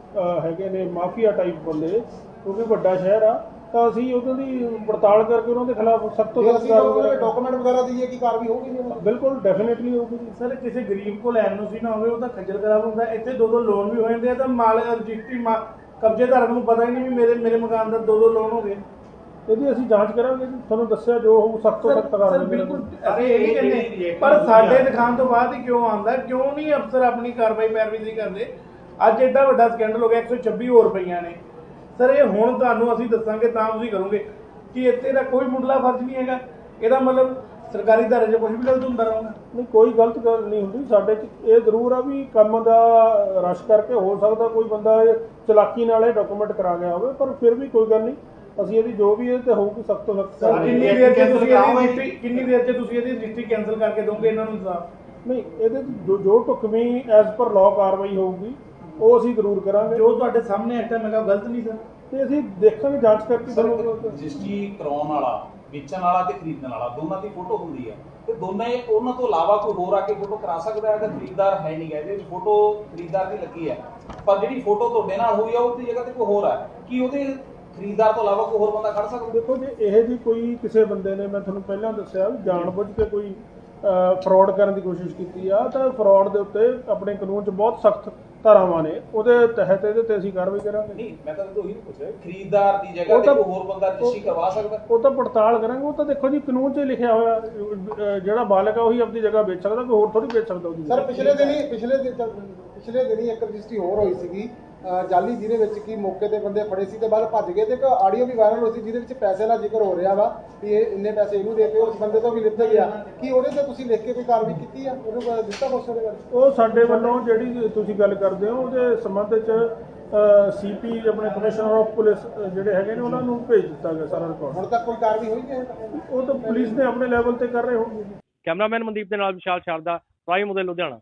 ਹੈਗੇ ਨੇ ਮਾਫੀਆ ਟਾਈਪ ਬੰਦੇ ਕਿਉਂਕਿ ਵੱਡਾ ਸ਼ਹਿਰ ਆ ਤਾਂ ਅਸੀਂ ਉਹਨਾਂ ਦੀ ਪੜਤਾਲ ਕਰਕੇ ਉਹਨਾਂ ਦੇ ਖਿਲਾਫ ਸਖਤ ਤੋਂ ਜੇ ਸਖਤ ਅਸੀਂ ਕਾਰਵਾਈ ਉਹਨਾਂ ਦੇ ਕਰਾਂਗੇ ਡਾਕੂਮੈਂਟ ਵਗੈਰਾ ਦਈਏ ਕੀ ਕਾਰਵਾਈ ਹੋਊਗੀ ਨਹੀਂ ਉਹਨਾਂ ਦੀ? ਬਿਲਕੁਲ ਡੈਫੀਨਿਟਲੀ ਹੋਊਗੀ ਜੀ। ਸਰ ਕਿਸੇ ਗਰੀਬ ਕੋਲ ਐਨਓਸੀ ਨਾ ਹੋਵੇ ਉਹ ਤਾਂ ਖੱਜਲ ਖਰਾਬ ਹੁੰਦਾ ਇੱਥੇ ਦੋ ਦੋ ਲੋਨ ਵੀ ਹੋ ਜਾਂਦੇ ਆ ਤਾਂ ਮਾਲਕ ਰਜਿਸਟਰੀ ਮਾ ਕਬਜ਼ੇਦਾਰ ਨੂੰ ਪਤਾ ਹੀ ਨਹੀਂ ਵੀ ਮੇਰੇ ਮੇਰੇ ਮਕਾਨ ਦਾ ਦੋ ਦੋ ਲੋਨ ਹੋ ਗਏ। ਇਹਦੀ ਅਸੀਂ ਜਾਂਚ ਕਰਾਂਗੇ ਜੀ ਤੁਹਾਨੂੰ ਦੱਸਿਆ ਜੋ ਹੋਊ ਸਖਤ ਤੋਂ ਸਰ ਸਖਤ ਸਰ ਕਾਰਵਾਈ ਬਿਲਕੁਲ ਕਰਾਂਗੇ। ਅਸੀਂ ਇਹ ਨਹੀਂ ਕਹਿੰਦੇ ਪਰ ਸਾਡੇ ਦਿਖਾਉਣ ਤੋਂ ਬਾਅਦ ਹੀ ਕਿਉਂ ਆਉਂਦਾ ਕਿਉਂ ਨਹੀਂ ਅਫਸਰ ਆਪਣੀ ਕਾਰਵਾਈ ਪੈਰਵੀ ਨਹੀਂ ਕਰਦੇ? ਅੱਜ ਐਡਾ ਵੱਡਾ ਸਕੈਂਡਲ ਹੋ ਗਿਆ 126 ਹੋਰ ਪਈਆਂ ਨੇ। ਸਰ ਇਹ ਹੁਣ ਤੁਹਾਨੂੰ ਅਸੀਂ ਦੱਸਾਂਗੇ ਤਾਂ ਤੁਸੀਂ ਕਰੋਗੇ ਕਿ ਇੱਥੇ ਦਾ ਕੋਈ ਮੁੱਢਲਾ ਫਰਜ਼ ਨਹੀਂ ਹੈਗਾ। ਇਹਦਾ ਮਤਲਬ ਸਰਕਾਰੀ ਦਾਇਰੇ 'ਚ ਕੁਝ ਵੀ ਗਲਤ ਹੁੰਦਾ ਰਹੂਗਾ ਨਹੀਂ ਕੋਈ ਗਲਤ ਗੱਲ ਨਹੀਂ ਹੁੰਦੀ। ਸਾਡੇ 'ਚ ਇਹ ਜ਼ਰੂਰ ਆ ਵੀ ਕੰਮ ਦਾ ਰਸ਼ ਕਰਕੇ ਹੋ ਸਕਦਾ ਕੋਈ ਬੰਦਾ ਚਲਾਕੀ ਨਾਲ ਇਹ ਡਾਕੂਮੈਂਟ ਕਰਾ ਗਿਆ ਹੋਵੇ ਪਰ ਫਿਰ ਵੀ ਕੋਈ ਗੱਲ ਨਹੀਂ। ਅਸੀਂ ਇਹਦੀ ਜੋ ਵੀ ਇਹ ਤੇ ਹੋਊਗੀ ਸਖਤ ਤੋਂ ਸਖਤ ਕਿੰਨੀ ਦੇਰ 'ਚ ਤੁਸੀਂ ਇਹਦੀ ਕਿੰਨੀ ਦੇਰ 'ਚ ਤੁਸੀਂ ਇਹਦੀ ਰਜਿਸਟਰੀ ਕੈਨਸਲ ਕਰਕੇ ਦੋਗੇ ਇਹਨਾਂ ਨੂੰ ਇਨਸਾਫ? ਨਹੀਂ ਇਹਦੇ ਜੋ ਢੁਕਵੀਂ ਐਜ਼ ਪਰ ਲਾਅ ਕਾਰਵਾਈ ਹੋਊਗੀ ਉਹ ਅਸੀਂ ਜ਼ਰੂਰ ਕਰਾਂਗੇ। ਜੋ ਤੁਹਾਡੇ ਸਾਹਮਣੇ ਐਕਟ ਹੈ ਮੈਂ ਕਿਹਾ ਗਲਤ ਨਹੀਂ ਸਰ। ਤੇ ਅਸੀਂ ਦੇਖਾਂਗੇ ਜਾਂਚ ਕਰਕੇ ਸਰ ਤੁਹਾਨੂੰ ਰਜਿਸਟਰੀ ਕਰਾਉਣ ਵਾਲਾ ਵੇਚਣ ਵਾਲਾ ਤੇ ਖਰੀਦਣ ਵਾਲਾ ਦੋਨਾਂ ਦੀ ਫੋਟੋ ਹੁੰਦੀ ਹੈ ਤੇ ਦੋਨੇ ਉਹਨਾਂ ਤੋਂ ਇਲਾਵਾ ਕੋਈ ਹੋਰ ਆ ਕੇ ਫੋਟੋ ਕਰਾ ਸਕਦਾ ਹੈ? ਅਗਰ ਖਰੀਦਦਾਰ ਹੈ ਨਹੀਂ ਗਾ ਇਹਦੇ ਵਿੱਚ ਫੋਟੋ ਖਰੀਦਦਾਰ ਦੀ ਲੱਗੀ ਹੈ ਪਰ ਜਿਹੜੀ ਫੋਟੋ ਤੁਹਾਡੇ ਨਾਲ ਹੋਈ ਆ ਉਹਦੀ ਜਗ੍ਹਾ ਤੇ ਕੋਈ ਹੋਰ ਹੈ ਕੀ ਉਹਦੇ ਖਰੀਦਦਾਰ ਤੋਂ ਇਲਾਵਾ ਕੋਈ ਹੋਰ ਬੰਦਾ ਖੜ ਸਕਦਾ? ਦੇਖੋ ਜੇ ਇਹ ਜੀ ਕੋਈ ਕਿਸੇ ਬੰਦੇ ਨੇ ਮੈਂ ਤੁਹਾਨੂੰ ਪਹਿਲਾਂ ਦੱਸਿਆ ਵੀ ਜਾਣਬੁੱਝ ਕੇ ਕੋਈ ਫਰਾਡ ਕਰਨ ਦੀ ਕੋਸ਼ਿਸ਼ ਕੀਤੀ ਆ ਤਾਂ ਫਰਾਡ ਦੇ ਉੱਤੇ ਆਪਣੇ ਕਾਨੂੰਨ 'ਚ ਬਹੁਤ ਸਖਤ ਧਾਰਾਵਾਂ ਨੇ ਉਹਦੇ ਤਹਿਤ ਇਹਦੇ ਤੇ ਅਸੀਂ ਕਾਰਵਾਈ ਕਰਾਂਗੇ। ਨਹੀਂ ਮੈਂ ਤਾਂ ਉਹੀ ਪੁੱਛ ਰਿਹਾ ਖਰੀਦਦਾਰ ਦੀ ਜਗ੍ਹਾ ਤੇ ਕੋਈ ਹੋਰ ਬੰਦਾ ਰਜਿਸਟਰੀ ਕਰਵਾ ਸਕਦਾ। ਉਹ ਤਾਂ ਪੜਤਾਲ ਕਰਾਂਗੇ ਉਹ ਤਾਂ ਦੇਖੋ ਜੀ ਕਾਨੂੰਨ 'ਚ ਲਿਖਿਆ ਹੋਇਆ ਜਿਹੜਾ ਮਾਲਕ ਆ ਉਹੀ ਆਪਣੀ ਜਗ੍ਹਾ ਵੇਚ ਸਕਦਾ ਕੋਈ ਹੋਰ ਥੋੜੀ ਵੇਚ ਸਕਦਾ ਉਹਦੀ ਸਰ। ਪਿਛਲੇ ਦਿਨੀ ਪਿਛਲੇ ਦਿਨ ਪਿਛਲੇ ਦਿਨੀ ਇੱਕ ਰਜਿਸਟਰੀ ਹੋਰ ਹੋਈ ਸੀਗੀ। ਜਾਲੀ ਜਿਹਦੇ ਵਿੱਚ ਕੀ ਮੌਕੇ ਤੇ ਬੰਦੇ ਫੜੇ ਸੀ ਤੇ ਬਾਅਦ ਭੱਜ ਗਏ ਤੇ ਇੱਕ ਆਡੀਓ ਵੀ ਵਾਇਰਲ ਹੋਈ ਸੀ ਜਿਹਦੇ ਵਿੱਚ ਪੈਸੇ ਦਾ ਜ਼ਿਕਰ ਹੋ ਰਿਹਾ ਵਾ ਵੀ ਇਹ ਇੰਨੇ ਪੈਸੇ ਇਹਨੂੰ ਦੇ ਕੇ ਉਸ ਬੰਦੇ ਤੋਂ ਵੀ ਲਿੱਤੇ ਗਿਆ। ਕੀ ਉਹਦੇ ਤੇ ਤੁਸੀਂ ਲਿਖ ਕੇ ਕੋਈ ਕਾਰਵਾਈ ਕੀਤੀ ਆ? ਉਹਨੂੰ ਦਿੱਤਾ ਕੁਛ ਉਹਦੇ ਬਾਰੇ ਉਹ ਸਾਡੇ ਵੱਲੋਂ ਜਿਹੜੀ ਤੁਸੀਂ ਗੱਲ ਕਰਦੇ ਹੋ ਉਹਦੇ ਸੰਬੰਧ 'ਚ ਸੀਪੀ ਆਪਣੇ ਕਮਿਸ਼ਨਰ ਆਫ ਪੁਲਿਸ ਜਿਹੜੇ ਹੈਗੇ ਨੇ ਉਹਨਾਂ ਨੂੰ ਭੇਜ ਦਿੱਤਾ ਗਿਆ ਸਾਰਾ ਰਿਕਾਰਡ ਹੁਣ ਤੱਕ ਕੋਈ ਕਾਰਵਾਈ ਹੋਈ ਨਹੀਂ ਹੈ? ਉਹ ਤਾਂ ਪੁਲਿਸ ਨੇ ਆਪਣੇ ਲੈਵਲ ਤੇ ਕਰ ਰਹੇ ਹੋਣਗੇ। ਕੈਮਰਾਮੈਨ ਮਨਦੀਪ ਦੇ ਨਾਲ ਵਿਸ਼ਾਲ ਸ਼ਾਰਦਾ ਪ੍ਰਾਈਮ ਮੁਦੇ ਲੁਧਿਆਣਾ।